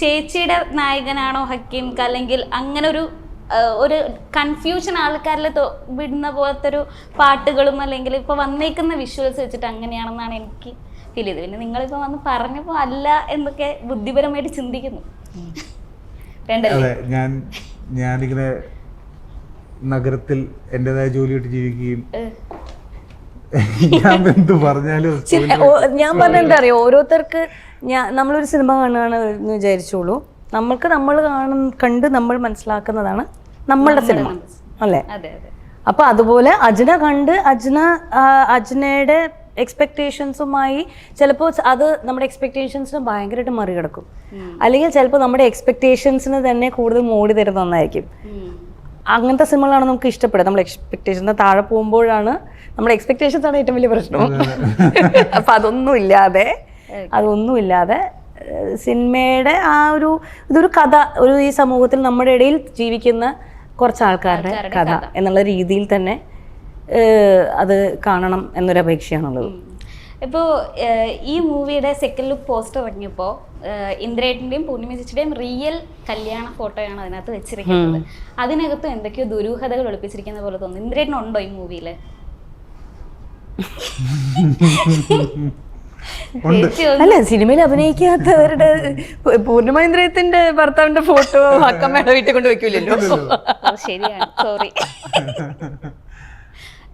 ചേച്ചിയുടെ നായകനാണോ ഹക്കീം അല്ലെങ്കിൽ അങ്ങനെ ഒരു ഒരു കൺഫ്യൂഷൻ ആൾക്കാരിൽ വിടുന്ന പോലത്തെ ഒരു പാട്ടുകളും അല്ലെങ്കിൽ ഇപ്പൊ വന്നേക്കുന്ന വിഷ്വൽസ് വെച്ചിട്ട് അങ്ങനെയാണെന്നാണ് എനിക്ക് ഫീൽ ചെയ്തു. പിന്നെ നിങ്ങളിപ്പോ വന്ന് പറഞ്ഞപ്പോൾ അല്ല എന്നൊക്കെ ബുദ്ധിപരമായിട്ട് ചിന്തിക്കുന്നു. അതെ ഞാൻ ഞാനിങ്ങനെ നഗരത്തിൽ എന്റെതായ ജോലിയായിട്ട് ജീവിക്കുകയും ഏഹ്. ഞാൻ എന്ത് പറഞ്ഞാലും [laughs] ഞാൻ പറഞ്ഞ എന്താ അറിയോ? ഓരോരുത്തർക്ക് ഞാൻ നമ്മളൊരു സിനിമ കാണുകയാണ് എന്ന് വിചാരിച്ചോളൂ നമ്മൾക്ക് നമ്മൾ കാണുന്ന കണ്ട് നമ്മൾ മനസ്സിലാക്കുന്നതാണ് നമ്മളുടെ സിനിമ. അല്ലേ? അതെ അതെ. അപ്പൊ അതുപോലെ അജ്ന കണ്ട് അജ്ന അജ്നയുടെ എക്സ്പെക്റ്റേഷൻസുമായി ചിലപ്പോൾ അത് നമ്മുടെ എക്സ്പെക്റ്റേഷൻസിന് ഭയങ്കരമായിട്ട് മറികടക്കും. അല്ലെങ്കിൽ ചിലപ്പോൾ നമ്മുടെ എക്സ്പെക്റ്റേഷൻസിന് തന്നെ കൂടുതൽ മോടി തരുന്ന ഒന്നായിരിക്കും. അങ്ങനത്തെ സിനിമകളാണ് നമുക്ക് ഇഷ്ടപ്പെടുക. നമ്മൾ എക്സ്പെക്റ്റേഷന് താഴെ പോകുമ്പോഴാണ് നമ്മുടെ എക്സ്പെക്റ്റേഷൻസ് ആണ് ഏറ്റവും വലിയ പ്രശ്നം. [laughs] അപ്പം അതൊന്നും ഇല്ലാതെ അതൊന്നും ഇല്ലാതെ സിനിമയുടെ ആ ഒരു ഇതൊരു കഥ ഒരു ഈ സമൂഹത്തിൽ നമ്മുടെ ഇടയിൽ ജീവിക്കുന്ന കുറച്ച് ആൾക്കാരുടെ കഥ. എന്നുള്ള രീതിയിൽ തന്നെ അത് കാണണം എന്നൊരു അപേക്ഷയാണുള്ളത് ഇപ്പോൾ ഈ മൂവിയുടെ സെക്കൻഡ് ലുക്ക് പോസ്റ്റർ ഇറങ്ങിയപ്പോൾ ഇന്ദ്രേട്ടന്റെയും പൂർണിമ ചേച്ചിയുടെയും റിയൽ കല്യാണ ഫോട്ടോയാണ് അതിനകത്ത് വെച്ചിരിക്കുന്നത്. അതിനകത്ത് എന്തൊക്കെയോ ദുരൂഹതകൾ ഒളിപ്പിച്ചിരിക്കുന്ന പോലെ തോന്നുന്നു. ഇന്ദ്രേട്ടനുണ്ടോ ഈ മൂവിയിൽ അല്ല സിനിമയിൽ അഭിനയിക്കാത്തവരുടെ പൂർണമേന്ദ്രയത്തിന്റെ ഭർത്താവിന്റെ ഫോട്ടോ [laughs] അക്കമ്മയുടെ വീട്ടിൽ കൊണ്ട് വെക്കൂലല്ലോ. ശരിയാണ്. സോറി [laughs]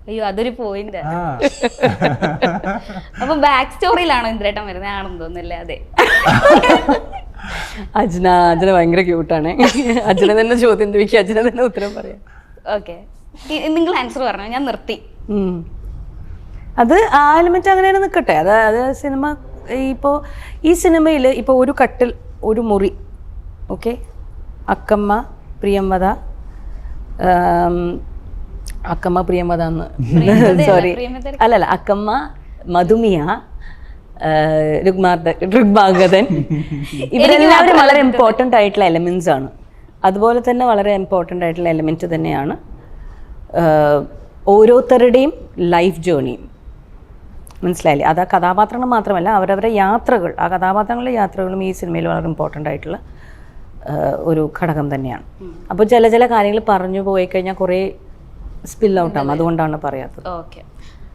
അയ്യോ അതൊരു പോയിന്റ് അപ്പൊ ബാക്ക് സ്റ്റോറിയിലാണോ ഇന്ദ്രേട്ടൻ വരുന്നത് ആണെന്ന് തോന്നുന്നില്ല? അതെ. അജ്ന അജ്ന ഭയങ്കര ക്യൂട്ടാണ് അജ്ന തന്നെ ചോദ്യം ചോദിക്കുക അജ്ന തന്നെ ഉത്തരം പറയാം. ഓക്കെ നിങ്ങൾ ആൻസർ പറഞ്ഞു? ഞാൻ നിർത്തി. അത് ആ എലിമെന്റ് അങ്ങനെയാണ് നിൽക്കട്ടെ അത് അത് സിനിമ ഇപ്പോൾ ഈ സിനിമയിൽ ഇപ്പോൾ ഒരു കട്ടിൽ ഒരു മുറി ഓക്കെ അക്കമ്മ പ്രിയംവദ ആം, അക്കമ്മ പ്രിയമതാന്ന്. [laughs] [laughs] എന്ന് സോറി അല്ലല്ല അക്കമ്മ മധുമിയ ഋഗ്മാഗതൻ [laughs] ഇവരെല്ലാവരും വളരെ ഇമ്പോർട്ടന്റ് ആയിട്ടുള്ള എലമെൻസ് ആണ്. അതുപോലെ തന്നെ വളരെ ഇമ്പോർട്ടന്റ് ആയിട്ടുള്ള എലമെന്റ് തന്നെയാണ് ഓരോരുത്തരുടെയും ലൈഫ് ജേണിയും മനസ്സിലായില്ലേ? അത് ആ കഥാപാത്രങ്ങൾ മാത്രമല്ല അവരവരുടെ യാത്രകൾ ആ കഥാപാത്രങ്ങളുടെ യാത്രകളും ഈ സിനിമയിൽ വളരെ ഇമ്പോർട്ടന്റ് ആയിട്ടുള്ള ഒരു ഘടകം തന്നെയാണ്. അപ്പോൾ ചില ചില കാര്യങ്ങൾ പറഞ്ഞു പോയി കഴിഞ്ഞാൽ കുറേ സ്പിൽ ഔട്ടാകും അതുകൊണ്ടാണ് പറയാത്തത്. ഓക്കെ.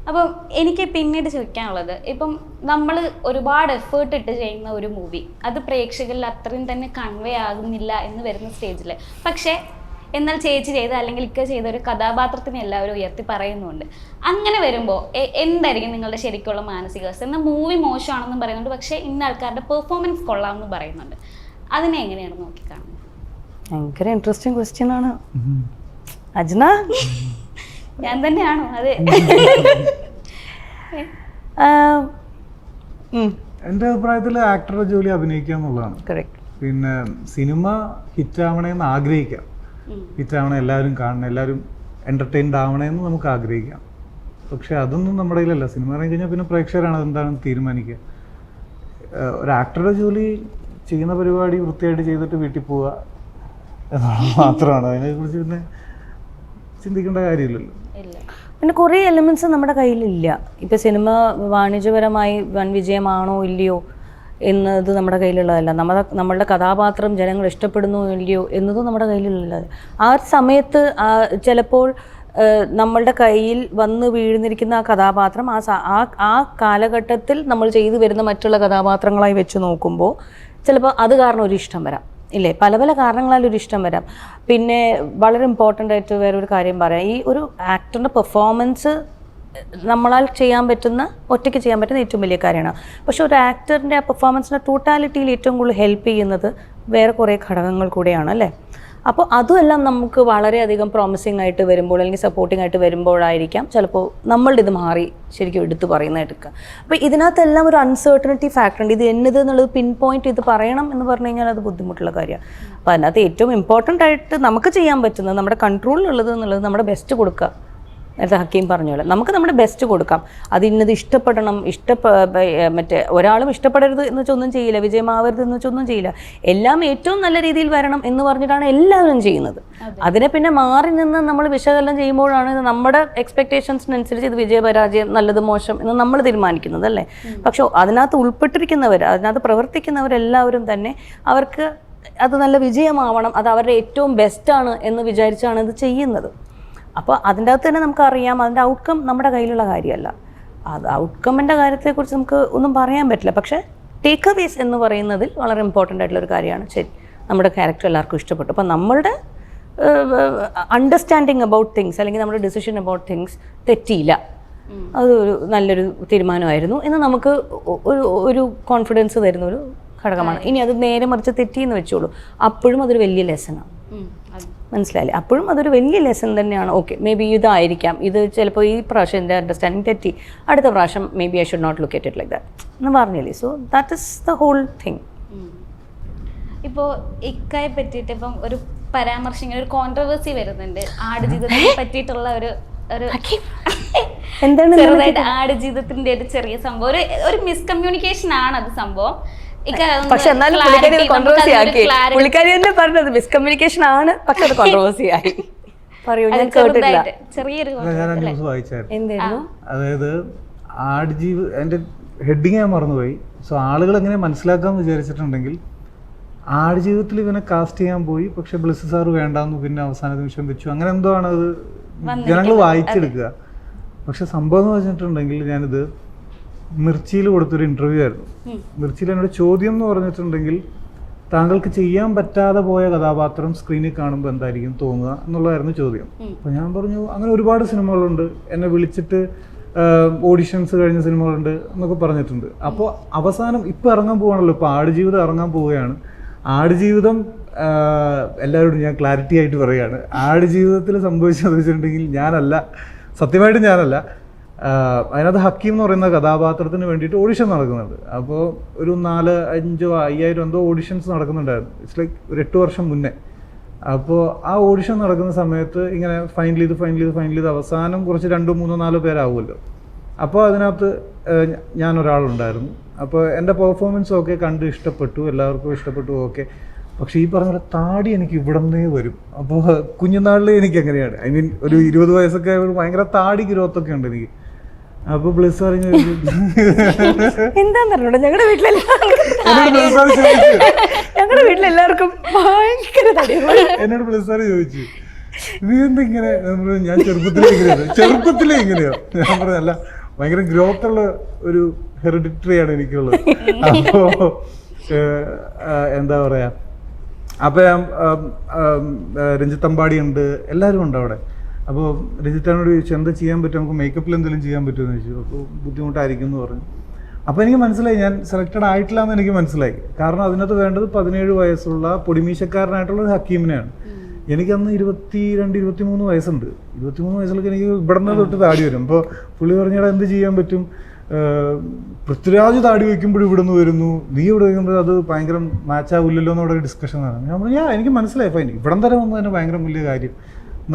അപ്പം എനിക്ക് പിന്നീട് ചോദിക്കാനുള്ളത് ഇപ്പം നമ്മൾ ഒരുപാട് എഫേർട്ട് ഇട്ട് ചെയ്യുന്ന ഒരു മൂവി അത് പ്രേക്ഷകരിൽ അത്രയും തന്നെ കൺവേ ആകുന്നില്ല എന്ന് വരുന്ന സ്റ്റേജിൽ പക്ഷേ എന്നാൽ ചേച്ചി ചെയ്ത അല്ലെങ്കിൽ ഇക്ക ചെയ്ത ഒരു കഥാപാത്രത്തിനെ എല്ലാവരും ഉയർത്തി പറയുന്നുണ്ട്. അങ്ങനെ വരുമ്പോൾ എന്തായിരിക്കും നിങ്ങളുടെ ശരിക്കുള്ള മാനസികാവസ്ഥ? എന്നാൽ മൂവി മോശമാണെന്നും പറയുന്നുണ്ട് പക്ഷേ ഇന്ന ആൾക്കാരുടെ പെർഫോമൻസ് കൊള്ളാമെന്ന് പറയുന്നുണ്ട്. അതിനെ എങ്ങനെയാണ് നോക്കിക്കാണുന്നത്? ഭയങ്കര ഇൻട്രസ്റ്റിംഗ് ക്വസ്റ്റ്യൻ ആണ്. അജ്ന? ഞാൻ തന്നെയാണോ? അതെ. [laughs] എന്റെ അഭിപ്രായത്തിൽ ആക്ടറുടെ ജോലി അഭിനയിക്കുക എന്നുള്ളതാണ്. പിന്നെ സിനിമ ഹിറ്റാവണേന്ന് ആഗ്രഹിക്കാം. ഹിറ്റാവണം എല്ലാവരും കാണണം എല്ലാവരും എന്റർടൈൻഡ് ആവണേന്ന് നമുക്ക് ആഗ്രഹിക്കാം. പക്ഷെ അതൊന്നും നമ്മുടെ കയ്യിലല്ല. സിനിമ ഇറങ്ങി കഴിഞ്ഞാൽ പിന്നെ പ്രേക്ഷകരാണ് അതെന്താണെന്ന് തീരുമാനിക്കുക. ഒരു ആക്ടറുടെ ജോലി ചെയ്യുന്ന പരിപാടി വൃത്തിയായിട്ട് ചെയ്തിട്ട് വീട്ടിൽ പോവുക എന്നുള്ളത് മാത്രമാണ്. അതിനെക്കുറിച്ച് പിന്നെ ചിന്തിക്കേണ്ട കാര്യമില്ലല്ലോ. പിന്നെ കുറേ എലിമെന്റ്സ് നമ്മുടെ കയ്യിലില്ല. ഇപ്പം സിനിമ വാണിജ്യപരമായി വൻ വിജയമാണോ ഇല്ലയോ എന്നത് നമ്മുടെ കയ്യിലുള്ളതല്ല. നമ്മുടെ നമ്മളുടെ കഥാപാത്രം ജനങ്ങൾ ഇഷ്ടപ്പെടുന്നോ ഇല്ലയോ എന്നതും നമ്മുടെ കയ്യിലുള്ളത് ആ സമയത്ത് ചിലപ്പോൾ നമ്മളുടെ കയ്യിൽ വന്ന് വീഴുന്നിരിക്കുന്ന ആ കഥാപാത്രം ആ ആ ആ കാലഘട്ടത്തിൽ നമ്മൾ ചെയ്തു വരുന്ന മറ്റുള്ള കഥാപാത്രങ്ങളായി വെച്ച് നോക്കുമ്പോൾ ചിലപ്പോൾ അത് കാരണം ഒരു ഇഷ്ടം വരാം. ഇല്ലേ? പല പല കാരണങ്ങളാൽ ഒരു ഇഷ്ടം വരാം. പിന്നെ വളരെ ഇമ്പോർട്ടന്റ് ആയിട്ട് വേറൊരു കാര്യം പറയാം. ഈ ഒരു ആക്ടറിന്റെ പെർഫോമൻസ് നമ്മളാൽ ചെയ്യാൻ പറ്റുന്ന ഒറ്റയ്ക്ക് ചെയ്യാൻ പറ്റുന്ന ഏറ്റവും വലിയ കാര്യമാണ്. പക്ഷെ ഒരു ആക്ടറിന്റെ ആ പെർഫോമൻസിന്റെ ടോട്ടാലിറ്റിയിൽ ഏറ്റവും കൂടുതൽ ഹെൽപ്പ് ചെയ്യുന്നത് വേറെ കുറേ ഘടകങ്ങൾ കൂടെയാണ് അല്ലേ? അപ്പോൾ അതുമെല്ലാം നമുക്ക് വളരെയധികം പ്രോമിസിങ് ആയിട്ട് വരുമ്പോൾ അല്ലെങ്കിൽ സപ്പോർട്ടിംഗ് ആയിട്ട് വരുമ്പോഴായിരിക്കാം ചിലപ്പോൾ നമ്മളുടെ ഇത് മാറി ശരിക്കും എടുത്ത് പറയുന്ന എടുക്കുക. അപ്പോൾ ഇതിനകത്തെല്ലാം ഒരു അൺസർട്ടനിറ്റി ഫാക്ടർ ഉണ്ട്. ഇത് എന്നത് എന്നുള്ളത് പിൻ പോയിന്റ് ഇത് പറയണം എന്ന് പറഞ്ഞു കഴിഞ്ഞാൽ അത് ബുദ്ധിമുട്ടുള്ള കാര്യമാണ്. അപ്പോൾ അതിനകത്ത് ഏറ്റവും ഇമ്പോർട്ടന്റ് ആയിട്ട് നമുക്ക് ചെയ്യാൻ പറ്റുന്നത് നമ്മുടെ കൺട്രോളിലുള്ളത് എന്നുള്ളത് നമ്മുടെ ബെസ്റ്റ് കൊടുക്കുക. നേരത്തെ ഹക്കീം പറഞ്ഞ പോലെ. നമുക്ക് നമ്മുടെ ബെസ്റ്റ് കൊടുക്കാം. അത് ഇന്നത് ഇഷ്ടപ്പെടണം ഇഷ്ടപ്പ മറ്റേ ഒരാളും ഇഷ്ടപ്പെടരുത് എന്ന് വെച്ചൊന്നും ചെയ്യില്ല വിജയമാവരുത് എന്ന് വെച്ചൊന്നും ചെയ്യില്ല. എല്ലാം ഏറ്റവും നല്ല രീതിയിൽ വരണം എന്ന് പറഞ്ഞിട്ടാണ് എല്ലാവരും ചെയ്യുന്നത്. അതിനെ പിന്നെ മാറി നിന്ന് നമ്മൾ വിശകലനം ചെയ്യുമ്പോഴാണ് ഇത് നമ്മുടെ എക്സ്പെക്ടേഷൻസിനനുസരിച്ച് ഇത് വിജയപരാജയം നല്ലത് മോശം എന്ന് നമ്മൾ തീരുമാനിക്കുന്നത് അല്ലേ? പക്ഷെ അതിനകത്ത് ഉൾപ്പെട്ടിരിക്കുന്നവർ അതിനകത്ത് പ്രവർത്തിക്കുന്നവരെല്ലാവരും തന്നെ അവർക്ക് അത് നല്ല വിജയമാവണം അത് അവരുടെ ഏറ്റവും ബെസ്റ്റാണ് എന്ന് വിചാരിച്ചാണ് ഇത് ചെയ്യുന്നത്. അപ്പോൾ അതിന്റെ അകത്ത് തന്നെ നമുക്കറിയാം അതിന്റെ ഔട്ട്കം നമ്മുടെ കയ്യിലുള്ള കാര്യമല്ല. അത് ഔട്ട്കമ്മിന്റെ കാര്യത്തെക്കുറിച്ച് നമുക്ക് ഒന്നും പറയാൻ പറ്റില്ല. പക്ഷേ ടേക്ക് അവേസ് എന്ന് പറയുന്നതിൽ വളരെ ഇമ്പോർട്ടന്റ് ആയിട്ടുള്ള ഒരു കാര്യമാണ്. ശരി നമ്മുടെ ക്യാരക്ടർ എല്ലാവർക്കും ഇഷ്ടപ്പെട്ടു. അപ്പോൾ നമ്മളുടെ അണ്ടർസ്റ്റാൻഡിങ് അബൌട്ട് തിങ്സ് അല്ലെങ്കിൽ നമ്മുടെ ഡിസിഷൻ അബൌട്ട് തിങ്സ് തെറ്റിയില്ല. അതൊരു നല്ലൊരു തീരുമാനമായിരുന്നു. എന്ന് നമുക്ക് ഒരു ഒരു കോൺഫിഡൻസ് തരുന്ന ഒരു ഘടകമാണ്. ഇനി അത് നേരെ മറിച്ച് തെറ്റിയെന്ന് വെച്ചോളൂ. അപ്പോഴും അതൊരു വലിയ ലെസനാണ് മനസ്സിലായില്ലേ? അപ്പോഴും അതൊരു വലിയ ലെസൺ തന്നെയാണ്. ഓക്കെ മേ ബി ഇതായിരിക്കാം. ഇത് ചിലപ്പോൾ ഈ പ്രാവശ്യം എന്റെ അണ്ടർസ്റ്റാൻഡിങ് തെറ്റി. അടുത്ത പ്രാവശ്യം may be I should not locate it like that എന്ന് പറഞ്ഞില്ലേ? So that is the whole thing ഇപ്പോൾ ഇക്കായെ പറ്റിയിട്ട് ഇപ്പം ഒരു പരാമർശം ഇങ്ങനെ ഒരു കോൺട്രവേഴ്സി വരുന്നുണ്ട്. ആടുജീവിതത്തെ പറ്റിയിട്ടുള്ള ഒരു ഒരു എന്താണ് ചെറുതായിട്ട് ആടുജീവിതത്തിന്റെ ഒരു ചെറിയ സംഭവം. ഒരു ഒരു മിസ്കമ്മ്യൂണിക്കേഷൻ ആണ് അത് സംഭവം. പക്ഷെ എന്നാലും പുള്ളിക്കാരി കോൺട്രവേഴ്സി ആക്കി. പുള്ളിക്കാരി തന്നെ പറഞ്ഞത് മിസ്കമ്മ്യൂണിക്കേഷൻ ആണ്. പക്ഷെ അത് കോൺട്രവേഴ്സി ആയി. പറയൂ ഞാൻ കേട്ടില്ല ചെറിയൊരു അല്ല, ഞാൻ ന്യൂസ് വായിച്ചായിരുന്നു. എന്തായിരുന്നു? അതായത് ആടുജീവി എന്റെ ഹെഡിങ് ഞാൻ മറന്നുപോയി. സോ ആളുകൾ എങ്ങനെ മനസ്സിലാക്കാമെന്ന് വിചാരിച്ചിട്ടുണ്ടെങ്കിൽ ആടുജീവിതത്തിൽ ഇവനെ കാസ്റ്റ് ചെയ്യാൻ പോയി പക്ഷെ ബ്ലിസ് സാർ വേണ്ടാന്ന് പിന്നെ അവസാന നിമിഷം വെച്ചു. അങ്ങനെ എന്തോ ആണ് അത് ജനങ്ങൾ വായിച്ചെടുക്കുക. പക്ഷെ സംഭവം എന്ന് വെച്ചിട്ടുണ്ടെങ്കിൽ ഞാനിത് മിർച്ചിയിൽ കൊടുത്തൊരു ഇന്റർവ്യൂ ആയിരുന്നു. മിർച്ചിയിൽ എന്നോട് ചോദ്യം എന്ന് പറഞ്ഞിട്ടുണ്ടെങ്കിൽ താങ്കൾക്ക് ചെയ്യാൻ പറ്റാതെ പോയ കഥാപാത്രം സ്ക്രീനിൽ കാണുമ്പോൾ എന്തായിരിക്കും തോന്നുക എന്നുള്ളതായിരുന്നു ചോദ്യം. അപ്പോൾ ഞാൻ പറഞ്ഞു അങ്ങനെ ഒരുപാട് സിനിമകളുണ്ട്. എന്നെ വിളിച്ചിട്ട് ഓഡിഷൻസ് കഴിഞ്ഞ സിനിമകളുണ്ട് എന്നൊക്കെ പറഞ്ഞിട്ടുണ്ട്. അപ്പോൾ അവസാനം ഇപ്പോൾ ഇറങ്ങാൻ പോവാണല്ലോ ഇപ്പോൾ ആടുജീവിതം ഇറങ്ങാൻ പോവുകയാണ്. ആടുജീവിതം എല്ലാവരോടും ഞാൻ ക്ലാരിറ്റി ആയിട്ട് പറയുകയാണ്. ആടുജീവിതത്തിൽ സംഭവിച്ചത് വെച്ചിട്ടുണ്ടെങ്കിൽ ഞാനല്ല. സത്യമായിട്ട് ഞാനല്ല. അതിനകത്ത് ഹക്കീം എന്ന് പറയുന്ന കഥാപാത്രത്തിന് വേണ്ടിയിട്ട് ഓഡിഷൻ നടക്കുന്നുണ്ട്. അപ്പോൾ ഒരു നാല് അഞ്ചോ അയ്യായിരം എന്തോ ഓഡിഷൻസ് നടക്കുന്നുണ്ടായിരുന്നു. ഇറ്റ്സ് ലൈക്ക് ഒരു എട്ട് വർഷം മുന്നേ. അപ്പോൾ ആ ഓഡിഷൻ നടക്കുന്ന സമയത്ത് ഇങ്ങനെ ഫൈനൽ ചെയ്ത് ഫൈനൽ ചെയ്ത് ഫൈനൽ ചെയ്ത് അവസാനം കുറച്ച് രണ്ടോ മൂന്നോ നാലോ പേരാവുമല്ലോ. അപ്പോൾ അതിനകത്ത് ഞാനൊരാളുണ്ടായിരുന്നു അപ്പോൾ എന്റെ പെർഫോമൻസ് ഒക്കെ കണ്ട് ഇഷ്ടപ്പെട്ടു എല്ലാവർക്കും ഇഷ്ടപ്പെട്ടു ഓക്കെ. പക്ഷേ ഈ പറഞ്ഞ താടി എനിക്ക് ഇവിടെ നിന്നേ വരും. അപ്പോൾ കുഞ്ഞുനാളിൽ എനിക്ക് എങ്ങനെയാണ് ഐ മീൻ ഒരു ഇരുപത് വയസ്സൊക്കെ ഭയങ്കര താടി ഗ്രോത്തൊക്കെ ഉണ്ട് എനിക്ക്. അപ്പോൾ ബ്ലിസ് പറഞ്ഞു എന്താന്ന് പറഞ്ഞോട്ടെ ഞങ്ങളുടെ വീട്ടിലെല്ലാവർക്കും ഞങ്ങളുടെ വീട്ടിലെല്ലാവർക്കും ഭയങ്കര തടിയാണ് എന്നോട് ബ്ലിസ് സാർ ചോദിച്ചു. നീ എന്താ ഇങ്ങനെ ഞാൻ ചെറുപ്പത്തിലേ ഇങ്ങനെയാണ് ചെറുപ്പത്തിലേ ഇങ്ങനെയോ. ഞാൻ പറഞ്ഞല്ല ഭയങ്കര ഗ്രോത്ത് ഉള്ള ഒരു ഹെറിഡിറ്ററി ആണ് എനിക്കുള്ളത്. അപ്പോ എന്താ പറയാ? അപ്പൊ രഞ്ജിത്ത് അമ്പാടി ഉണ്ട്. എല്ലാവരും ഉണ്ട് അവിടെ. അപ്പോൾ രജിത്താനോട് ചോദിച്ചു എന്താ ചെയ്യാൻ പറ്റും? നമുക്ക് മേക്കപ്പിൽ എന്തെങ്കിലും ചെയ്യാൻ പറ്റുമെന്ന് ചോദിച്ചു. അപ്പോൾ ബുദ്ധിമുട്ടായിരിക്കും എന്ന് പറഞ്ഞു. അപ്പോൾ എനിക്ക് മനസ്സിലായി. ഞാൻ സെലക്റ്റഡ് ആയിട്ടില്ല എന്ന് എനിക്ക് മനസ്സിലായി. കാരണം അതിനകത്ത് വേണ്ടത് പതിനേഴ് വയസ്സുള്ള പൊടിമീശക്കാരനായിട്ടുള്ള ഒരു ഹക്കീമിനെയാണ്. എനിക്കന്ന് ഇരുപത്തി രണ്ട് ഇരുപത്തി മൂന്ന് വയസ്സുണ്ട്. ഇരുപത്തി മൂന്ന് വയസ്സിലൊക്കെ എനിക്ക് ഇവിടുന്ന് തൊട്ട് താടി വരും. അപ്പോൾ പുള്ളി പറഞ്ഞാൽ എന്ത് ചെയ്യാൻ പറ്റും? പൃഥ്വിരാജ് താടി വയ്ക്കുമ്പോൾ ഇവിടുന്ന് വരുന്നു. നീ ഇവിടെ വയ്ക്കുമ്പോൾ അത് ഭയങ്കര മാച്ചാവില്ലല്ലോ എന്നുള്ള ഡിസ്കഷൻ നടന്നു. ഞാൻ പറഞ്ഞു ഞാൻ എനിക്ക് മനസ്സിലായി. ഫൈൻ ഇവിടം വരെ വന്നത് തന്നെ ഭയങ്കര വലിയ കാര്യം.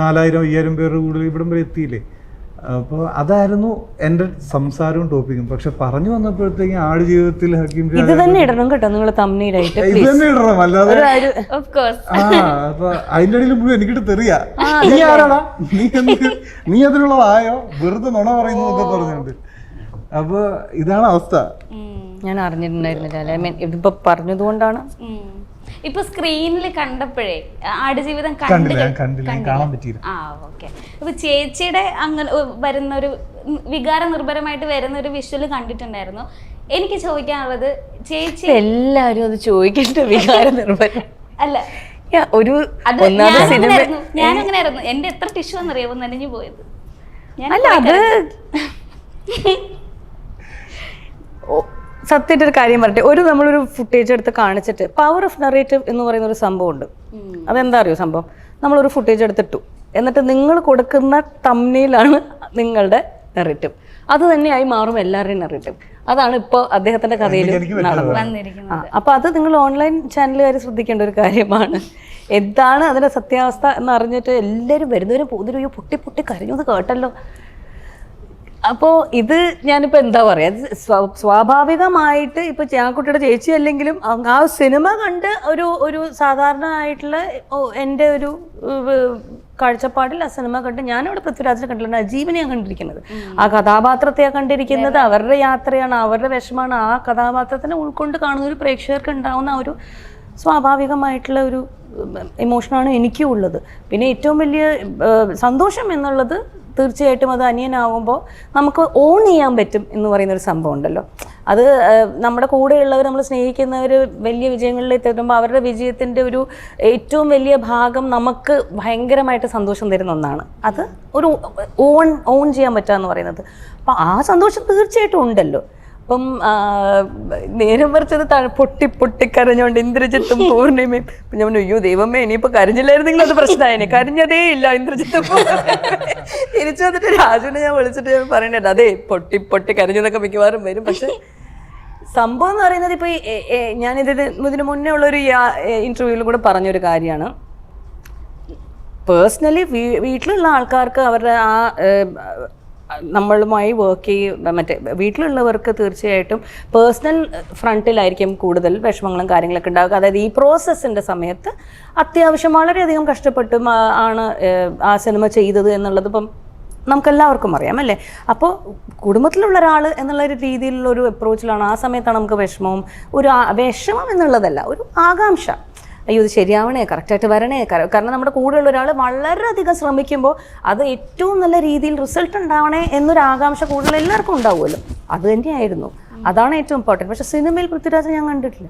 നാലായിരം അയ്യായിരം പേർ കൂടുതൽ ഇവിടം വരെ എത്തിയില്ലേ? അപ്പോൾ അതായിരുന്നു എന്റെ സംസാരവും ടോപ്പിക്കും. പക്ഷെ പറഞ്ഞു വന്നപ്പോഴത്തേക്കും ആട് ജീവിതത്തിൽ ഹക്കീം ഇത് തന്നെ ഇടണം കേട്ടോ നിങ്ങൾ തമ്മിലായിട്ട് ഇത് തന്നെ ഇടണം അല്ലാതെ ഓഫ് കോഴ്സ് ആ അപ്പൊ അതിന്റെ ഇടയിൽ മുഴുവൻ എനിക്കിട്ട് തെറിയാ. നീ ആരാടാ? നീ എന്ത് നീ അതിനുള്ളതായോ വെറുതെ നുണ പറയുന്നു എന്നൊക്കെ പറഞ്ഞുണ്ട് അപ്പൊ ഇതാണ് അവസ്ഥ. ഞാൻ അറിഞ്ഞിട്ടുണ്ടായിരുന്നില്ല ഐ മീൻ ഇതിപ്പോ പറഞ്ഞതുകൊണ്ടാണ്. ഇപ്പൊ സ്ക്രീനിൽ കണ്ടപ്പോഴേ ആടുജീവിതം കണ്ട് കണ്ടില്ല? ഞാൻ കണ്ടില്ല? കാണാൻ പറ്റിയില്ല. ആ ഓക്കെ. ചേച്ചിയുടെ അങ്ങനെ വരുന്ന ഒരു വികാര നിർഭരമായിട്ട് വരുന്ന ഒരു വിഷ്വൽ കണ്ടിട്ടുണ്ടായിരുന്നു. എനിക്ക് ചോദിക്കാനുള്ളത് ചേച്ചി എല്ലാരും അത് ചോദിക്കേണ്ട വികാര നിർഭരം അല്ല ഒരു ഒന്നാമത് ഞാൻ സിനിമ ഞാൻ അങ്ങനെയായിരുന്നു. എന്റെ എത്ര ടിഷ്യൂ എന്നറിയാമോ നനഞ്ഞു പോയത്? ഞാൻ അല്ല അത് സത്യമായിട്ട് ഒരു കാര്യം പറയട്ടെ ഒരു നമ്മളൊരു ഫുട്ടേജ് എടുത്ത് കാണിച്ചിട്ട് പവർ ഓഫ് നറേറ്റീവ് എന്ന് പറയുന്ന ഒരു സംഭവം ഉണ്ട് അതെന്താ അറിയോ സംഭവം? നമ്മളൊരു ഫുട്ടേജ് എടുത്തിട്ടു. എന്നിട്ട് നിങ്ങൾ കൊടുക്കുന്ന തമ്മിലാണ് നിങ്ങളുടെ നെറേറ്റീവ് അത് തന്നെയായി മാറും എല്ലാവരുടെയും നെറേറ്റീവ് അതാണ് ഇപ്പോൾ അദ്ദേഹത്തിന്റെ കഥയിൽ. നടന്നത്. അപ്പൊ അത് നിങ്ങൾ ഓൺലൈൻ ചാനലുകാർ ശ്രദ്ധിക്കേണ്ട ഒരു കാര്യമാണ്. എന്താണ് അതിന്റെ സത്യാവസ്ഥ എന്ന് അറിഞ്ഞിട്ട് എല്ലാവരും വരുന്നവരും പോകുന്നവരും പൊട്ടി പൊട്ടി കരഞ്ഞു കേട്ടല്ലോ. അപ്പോൾ ഇത് ഞാനിപ്പോൾ എന്താ പറയുക സ്വാഭാവികമായിട്ട് ഇപ്പൊ ഇപ്പോൾ ചാക്കുട്ടിയുടെ ചേച്ചി അല്ലെങ്കിലും ആ- ആ സിനിമ കണ്ട് ഒരു ഒരു സാധാരണ ആയിട്ടുള്ള ഓ, എന്റെ ഒരു കാഴ്ചപ്പാടിൽ ആ സിനിമ കണ്ട് ഞാനിവിടെ പൃഥ്വിരാജിനെ കണ്ടില്ല അജീവിനെയാണ് കണ്ടിരിക്കുന്നത്. ആ കഥാപാത്രത്തെയാണ് കണ്ടിരിക്കുന്നത്. അവരുടെ യാത്രയാണ് അവരുടെ വിഷമാണ്. ആ കഥാപാത്രത്തിനെ ഉൾക്കൊണ്ട് കാണുന്ന ഒരു പ്രേക്ഷകർക്ക് ഉണ്ടാവുന്ന ഒരു സ്വാഭാവികമായിട്ടുള്ള ഒരു ഇമോഷനാണ് എനിക്കും ഉള്ളത് പിന്നെ ഏറ്റവും വലിയ സന്തോഷം എന്നുള്ളത് തീർച്ചയായിട്ടും അത് അനിയനാവുമ്പോൾ നമുക്ക് ഓൺ ചെയ്യാൻ പറ്റും എന്ന് പറയുന്ന ഒരു സംഭവം ഉണ്ടല്ലോ. അത് നമ്മുടെ കൂടെയുള്ളവർ നമ്മൾ സ്നേഹിക്കുന്നവർ വലിയ വിജയങ്ങളിൽ എത്തുമ്പോൾ അവരുടെ വിജയത്തിന്റെ ഒരു ഏറ്റവും വലിയ ഭാഗം നമുക്ക് ഭയങ്കരമായിട്ട് സന്തോഷം തരുന്ന ഒന്നാണ്. അത് ഒരു ഓൺ ഓൺ ചെയ്യാൻ പറ്റുക എന്ന് പറയുന്നത്. അപ്പോൾ ആ സന്തോഷം തീർച്ചയായിട്ടും ഉണ്ടല്ലോ. അപ്പം നേരം മറിച്ചത് ത- പൊട്ടി പൊട്ടി കരഞ്ഞുകൊണ്ട് ഇന്ദ്രജിത്തും [laughs] പൂർണിമയും. അപ്പം ഞാൻ അയ്യോ ദൈവമേ ഇനിയിപ്പോൾ കരഞ്ഞില്ലായിരുന്നെങ്കിൽ അത് പ്രശ്നമായിനെ. കരഞ്ഞതേ ഇല്ല ഇന്ദ്രജിത്തും [laughs] തിരിച്ചു വന്നിട്ട് രാജുവിനെ ഞാൻ വിളിച്ചിട്ട് ഞാൻ പറയണ്ടത് അതെ പൊട്ടി പൊട്ടി കരഞ്ഞതൊക്കെ മിക്കവാറും വരും. പക്ഷെ സംഭവം എന്ന് പറയുന്നത് ഇപ്പോൾ ഞാനിത് ഇതിനു മുന്നേ ഉള്ളൊരു ഇന്റർവ്യൂവിലും കൂടെ പറഞ്ഞൊരു കാര്യമാണ്. പേഴ്സണലി വീട്ടിലുള്ള ആൾക്കാർക്ക് അവരുടെ ആ നമ്മളുമായി വർക്ക് ചെയ്യുന്ന മറ്റേ വീട്ടിലുള്ളവർക്ക് തീർച്ചയായിട്ടും പേഴ്സണൽ ഫ്രണ്ടിലായിരിക്കും കൂടുതൽ വിഷമങ്ങളും കാര്യങ്ങളൊക്കെ ഉണ്ടാകുക അതായത് ഈ പ്രോസസ്സിന്റെ സമയത്ത് അത്യാവശ്യം വളരെയധികം കഷ്ടപ്പെട്ടും ആണ് ആ സിനിമ ചെയ്തത് എന്നുള്ളത് ഇപ്പം നമുക്കെല്ലാവർക്കും അറിയാം അല്ലേ? അപ്പോൾ കുടുംബത്തിലുള്ള ഒരാൾ എന്നുള്ള ഒരു രീതിയിലുള്ള ഒരു അപ്രോച്ചിലാണ് ആ സമയത്താണ് നമുക്ക് വിഷമവും ഒരു വിഷമം എന്നുള്ളതല്ല ഒരു ആകാംക്ഷ. അയ്യോ ഇത് ശരിയാവണേ കറക്റ്റായിട്ട് വരണേ. കാരണം നമ്മുടെ കൂടെയുള്ള ഒരാൾ വളരെയധികം ശ്രമിക്കുമ്പോൾ അത് ഏറ്റവും നല്ല രീതിയിൽ റിസൾട്ട് ഉണ്ടാവണേ എന്നൊരു ആകാംക്ഷ കൂടുതൽ എല്ലാവർക്കും ഉണ്ടാവുമല്ലോ. അത് തന്നെയായിരുന്നു. അതാണ് ഏറ്റവും ഇമ്പോർട്ടന്റ് പക്ഷെ സിനിമയിൽ പൃഥ്വിരാജ് ഞാൻ കണ്ടിട്ടില്ല.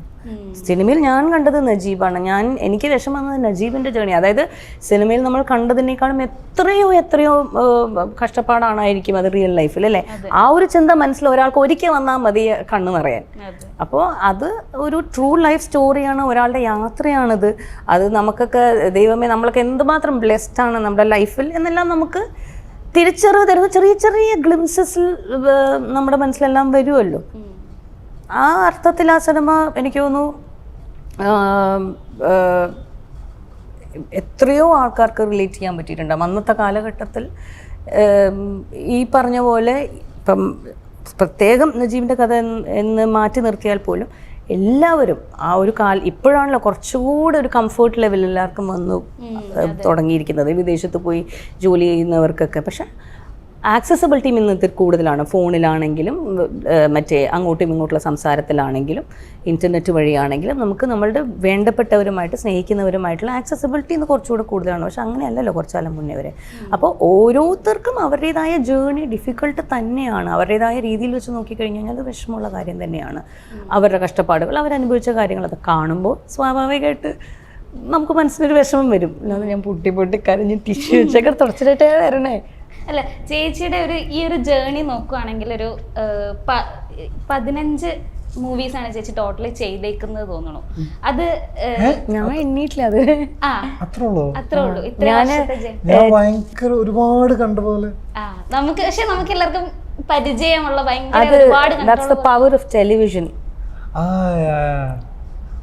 സിനിമയിൽ ഞാൻ കണ്ടത് നജീബാണ്. ഞാൻ എനിക്ക് വിഷം വന്നത് നജീബിന്റെ ജേണി അതായത് സിനിമയിൽ നമ്മൾ കണ്ടതിനേക്കാളും എത്രയോ എത്രയോ കഷ്ടപ്പാടാണായിരിക്കും അത് റിയൽ ലൈഫിൽ അല്ലേ? ആ ഒരു ചിന്ത മനസ്സിൽ ഒരാൾക്ക് ഒരിക്കൽ വന്നാൽ മതി കണ്ണു നിറയാൻ. അപ്പോൾ അത് ഒരു ട്രൂ ലൈഫ് സ്റ്റോറിയാണ് ഒരാളുടെ യാത്രയാണത്. അത് നമുക്കൊക്കെ ദൈവമേ നമ്മളൊക്കെ എന്തുമാത്രം ബ്ലെസ്ഡ് ആണ് നമ്മുടെ ലൈഫിൽ എന്നെല്ലാം നമുക്ക് തിരിച്ചറിവ് തരുന്ന ചെറിയ ചെറിയ ഗ്ലിംസസിൽ നമ്മുടെ മനസ്സിലെല്ലാം വരുമല്ലോ ആ അർത്ഥത്തിൽ ആ സിനിമ എനിക്ക് തോന്നുന്നു എത്രയോ ആൾക്കാർക്ക് റിലേറ്റ് ചെയ്യാൻ പറ്റിയിട്ടുണ്ടാകും അന്നത്തെ കാലഘട്ടത്തിൽ ഈ പറഞ്ഞ പോലെ ഇപ്പം പ്രത്യേകം നജീബിന്റെ കഥ എന്ന് മാറ്റി നിർത്തിയാൽ പോലും എല്ലാവരും ആ ഒരു കാല ഇപ്പോഴാണല്ലോ കുറച്ചുകൂടെ ഒരു കംഫർട്ട് ലെവൽ എല്ലാവർക്കും വന്നു തുടങ്ങിയിരിക്കുന്നത്. വിദേശത്ത് പോയി ജോലി ചെയ്യുന്നവർക്കൊക്കെ. പക്ഷെ ആക്സസിബിലിറ്റി ഇന്നത്തെ കൂടുതലാണ്. ഫോണിലാണെങ്കിലും മറ്റേ അങ്ങോട്ടും ഇങ്ങോട്ടുള്ള സംസാരത്തിലാണെങ്കിലും ഇന്റർനെറ്റ് വഴിയാണെങ്കിലും നമുക്ക് നമ്മളുടെ വേണ്ടപ്പെട്ടവരുമായിട്ട് സ്നേഹിക്കുന്നവരുമായിട്ടുള്ള ആക്സസിബിലിറ്റി ഇന്ന് കുറച്ചുകൂടെ കൂടുതലാണ്. പക്ഷെ അങ്ങനെയല്ലല്ലോ കുറച്ചു കാലം മുന്നേ വരെ. അപ്പോൾ ഓരോരുത്തർക്കും അവരുടേതായ ജേണി ഡിഫിക്കൾട്ട് തന്നെയാണ്. അവരുടേതായ രീതിയിൽ വെച്ച് നോക്കിക്കഴിഞ്ഞാൽ അത് വിഷമമുള്ള കാര്യം തന്നെയാണ്. അവരുടെ കഷ്ടപ്പാടുകൾ അവരനുഭവിച്ച കാര്യങ്ങൾ അത് കാണുമ്പോൾ സ്വാഭാവികമായിട്ട് നമുക്ക് മനസ്സിനൊരു വിഷമം വരും. അല്ലാതെ ഞാൻ പൊട്ടി പൊട്ടി കരഞ്ഞ് [laughs] ടിഷ്യൂ വെച്ചൊക്കെ തുടച്ചിട്ടേ വരണേ. അല്ല ചേച്ചിയുടെ ഒരു ഈ ഒരു ജേണി നോക്കുവാണെങ്കിൽ ഒരു പതിനഞ്ച് മൂവീസ് ആണ് ചേച്ചി ടോട്ടലി ചെയ്തേക്കുന്നത് തോന്നുന്നു. അത് ഞാൻ എണ്ണീട്ടില്ല അത്. ആ. അത്രേ ഉള്ളൂ അത്രേ ഉള്ളൂ ഞാൻ ഭയങ്കര ഒരുപാട് കണ്ട പോലെ. ആ നമുക്ക് പക്ഷെ നമുക്ക് എല്ലാവർക്കും പരിചയമുള്ള ഭയങ്കര ഒരുപാട് that's the power of television ആ ആ,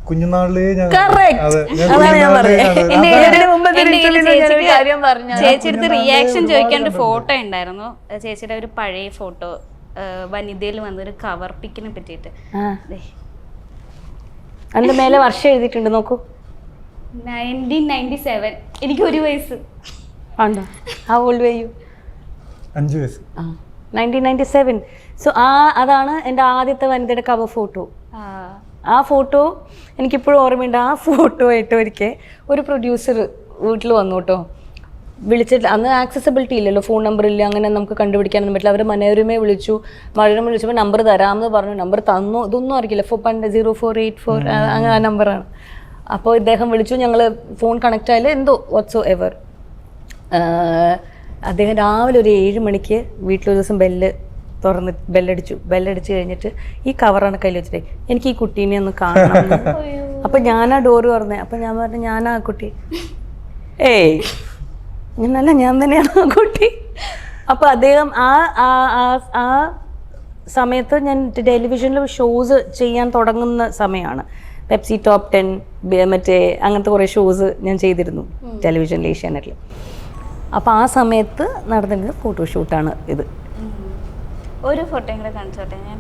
കുഞ്ഞുനാളിലേ ഞാൻ. അതെ, ഞാൻ അതാണ് ഞാൻ കുഞ്ഞുനാളിലേ പറഞ്ഞത്. കണ്ടത്. എന്റെ ഇതിന് മുമ്പ് എന്റെ തിരിച്ചുള്ള ഞാനൊരു കാര്യം പറഞ്ഞു ചേച്ചിയുടെ റിയാക്ഷൻ ഒരു കണ്ടിട്ടുണ്ട്. ഫോട്ടോ ഉണ്ടായിരുന്നു. ചേച്ചിയുടെ ഒരു പഴയ ഫോട്ടോ വനിതയിൽ വന്നൊരു കവർ പിക്കിനെ പറ്റിട്ട് ദേ, അതിന്റെ മേലെ വർഷം എഴുതിയിട്ടുണ്ട് നോക്കൂ. 1997 എനിക്ക് ഒരു വയസ്സ്. ആണ്ടോ? ആ ഓൾഡ് വേ യു അഞ്ചു വയസ്സ്. ആ. നയന്റീൻ നയന്റി സെവൻ സോ ആ അതാണ് എന്റെ ആദ്യത്തെ വനിതയുടെ കവർ ഫോട്ടോ ആ, ആ ഫോട്ടോ എനിക്കിപ്പോഴും ഓർമ്മയുണ്ട്. ആ ഫോട്ടോ ആയിട്ട് ഒരിക്കൽ ഒരു പ്രൊഡ്യൂസർ വീട്ടിൽ വന്നു കേട്ടോ. വിളിച്ചിട്ട് അന്ന് ആക്സസിബിലിറ്റി ഇല്ലല്ലോ ഫോൺ നമ്പർ ഇല്ല അങ്ങനെ നമുക്ക് കണ്ടുപിടിക്കാനൊന്നും പറ്റില്ല. അവർ മനോരമയെ വിളിച്ചു മനോരമ വിളിച്ചപ്പോൾ നമ്പർ തരാമെന്ന് പറഞ്ഞു നമ്പർ തന്നു. ഇതൊന്നും അറിയില്ല. ഫോർ പണ്ട് സീറോ ഫോർ എയ്റ്റ് ഫോർ അങ്ങനെ ആ നമ്പറാണ് അപ്പോൾ ഇദ്ദേഹം വിളിച്ചു ഞങ്ങൾ ഫോൺ കണക്റ്റ് ആയാലും എന്തോ വാട്സോ എവർ അദ്ദേഹം രാവിലെ ഒരു ഏഴ് മണിക്ക് വീട്ടിലൊരു ദിവസം ബെല്ല് തുറന്ന് ബെല്ലടിച്ചു. ബെല്ലടിച്ച് കഴിഞ്ഞിട്ട് ഈ കവറാണ് കയ്യിൽ വെച്ചിട്ട് എനിക്ക് ഈ കുട്ടീനെ ഒന്ന് കാണണം. അപ്പം ഞാനാ ഡോറ് തുറന്നേ. അപ്പം ഞാൻ പറഞ്ഞു ഞാനാ ആ കുട്ടി. ഏയ്. ഞാനല്ല ഞാൻ തന്നെയാണ് ആ കുട്ടി. അപ്പോൾ അദ്ദേഹം ആ ആ ആ- ആ സമയത്ത് ഞാൻ ടെലിവിഷനിൽ ഷോസ് ചെയ്യാൻ തുടങ്ങുന്ന സമയമാണ് പെപ്സി ടോപ്പ് ടെൻ മറ്റേ അങ്ങനത്തെ കുറേ ഷോസ് ഞാൻ ചെയ്തിരുന്നു ടെലിവിഷനിൽ ഏഷ്യാനെറ്റിൽ അപ്പോൾ ആ സമയത്ത് നടന്നിരുന്ന ഫോട്ടോഷൂട്ടാണ് ഇത്. ഒരു ഫോട്ടോ കൂടെ കാണിച്ചോട്ടെ ഞാൻ?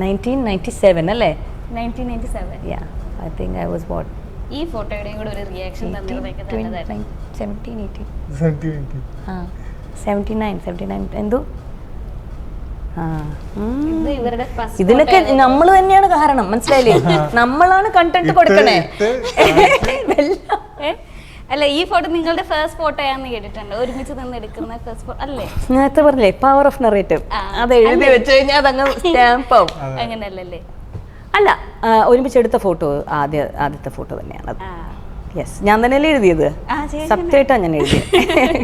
നയന്റീൻ നയന്റി സെവൻ അല്ലേ? Nineteen ninety seven yeah I think I was what ഈ ഫോട്ടോയുടെയും കൂടെ ഒരു റിയാക്ഷൻ എന്തോ? ഇതിനൊക്കെ നമ്മൾ തന്നെയാണ് കാരണം മനസ്സിലായില്ലേ? [laughs] നമ്മളാണ് കണ്ടന്റ് കൊടുക്കണേ. [laughs] ഇതെല്ലാം? അല്ല ഈ ഫോട്ടോ നിങ്ങളുടെ ഫസ്റ്റ് ആണെന്ന് കേട്ടിട്ടുണ്ട്. ഒരുമിച്ച് നിന്ന് എടുക്കുന്ന ഫസ്റ്റ് ഫോട്ടോ അല്ലേ? നേരത്തെ പറഞ്ഞില്ലേ പവർ ഓഫ് നെറേറ്റീവ് അത് എഴുതി വെച്ച് കഴിഞ്ഞാൽ അതങ്ങ് സ്റ്റാമ്പ് ആവും. [laughs] അങ്ങനെയല്ലല്ലേ അല്ല ഒരുമിച്ച് എടുത്ത ഫോട്ടോ ആദ്യ ആദ്യത്തെ ഫോട്ടോ തന്നെയാണ് യെസ് ഞാൻ തന്നെയല്ലേ എഴുതിയത്? സത്യമായിട്ടാണ് ഞാൻ എഴുതിയത്.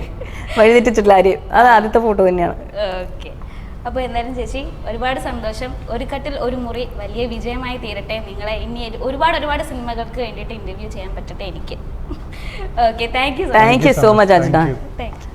[laughs] വഴിതെറ്റിച്ചിട്ടില്ല ആര് അത് ആദ്യത്തെ ഫോട്ടോ തന്നെയാണ്. ഓക്കെ അപ്പോൾ എന്തായാലും ചേച്ചി ഒരുപാട് സന്തോഷം. ഒരു കട്ടിൽ ഒരു മുറി വലിയ വിജയമായി തീരട്ടെ. നിങ്ങളെ ഇനി ഒരുപാട് ഒരുപാട് സിനിമകൾക്ക് വേണ്ടിയിട്ട് ഇന്റർവ്യൂ ചെയ്യാൻ പറ്റട്ടെ എനിക്ക്. Okay thank you thank you so much Ajitha thank you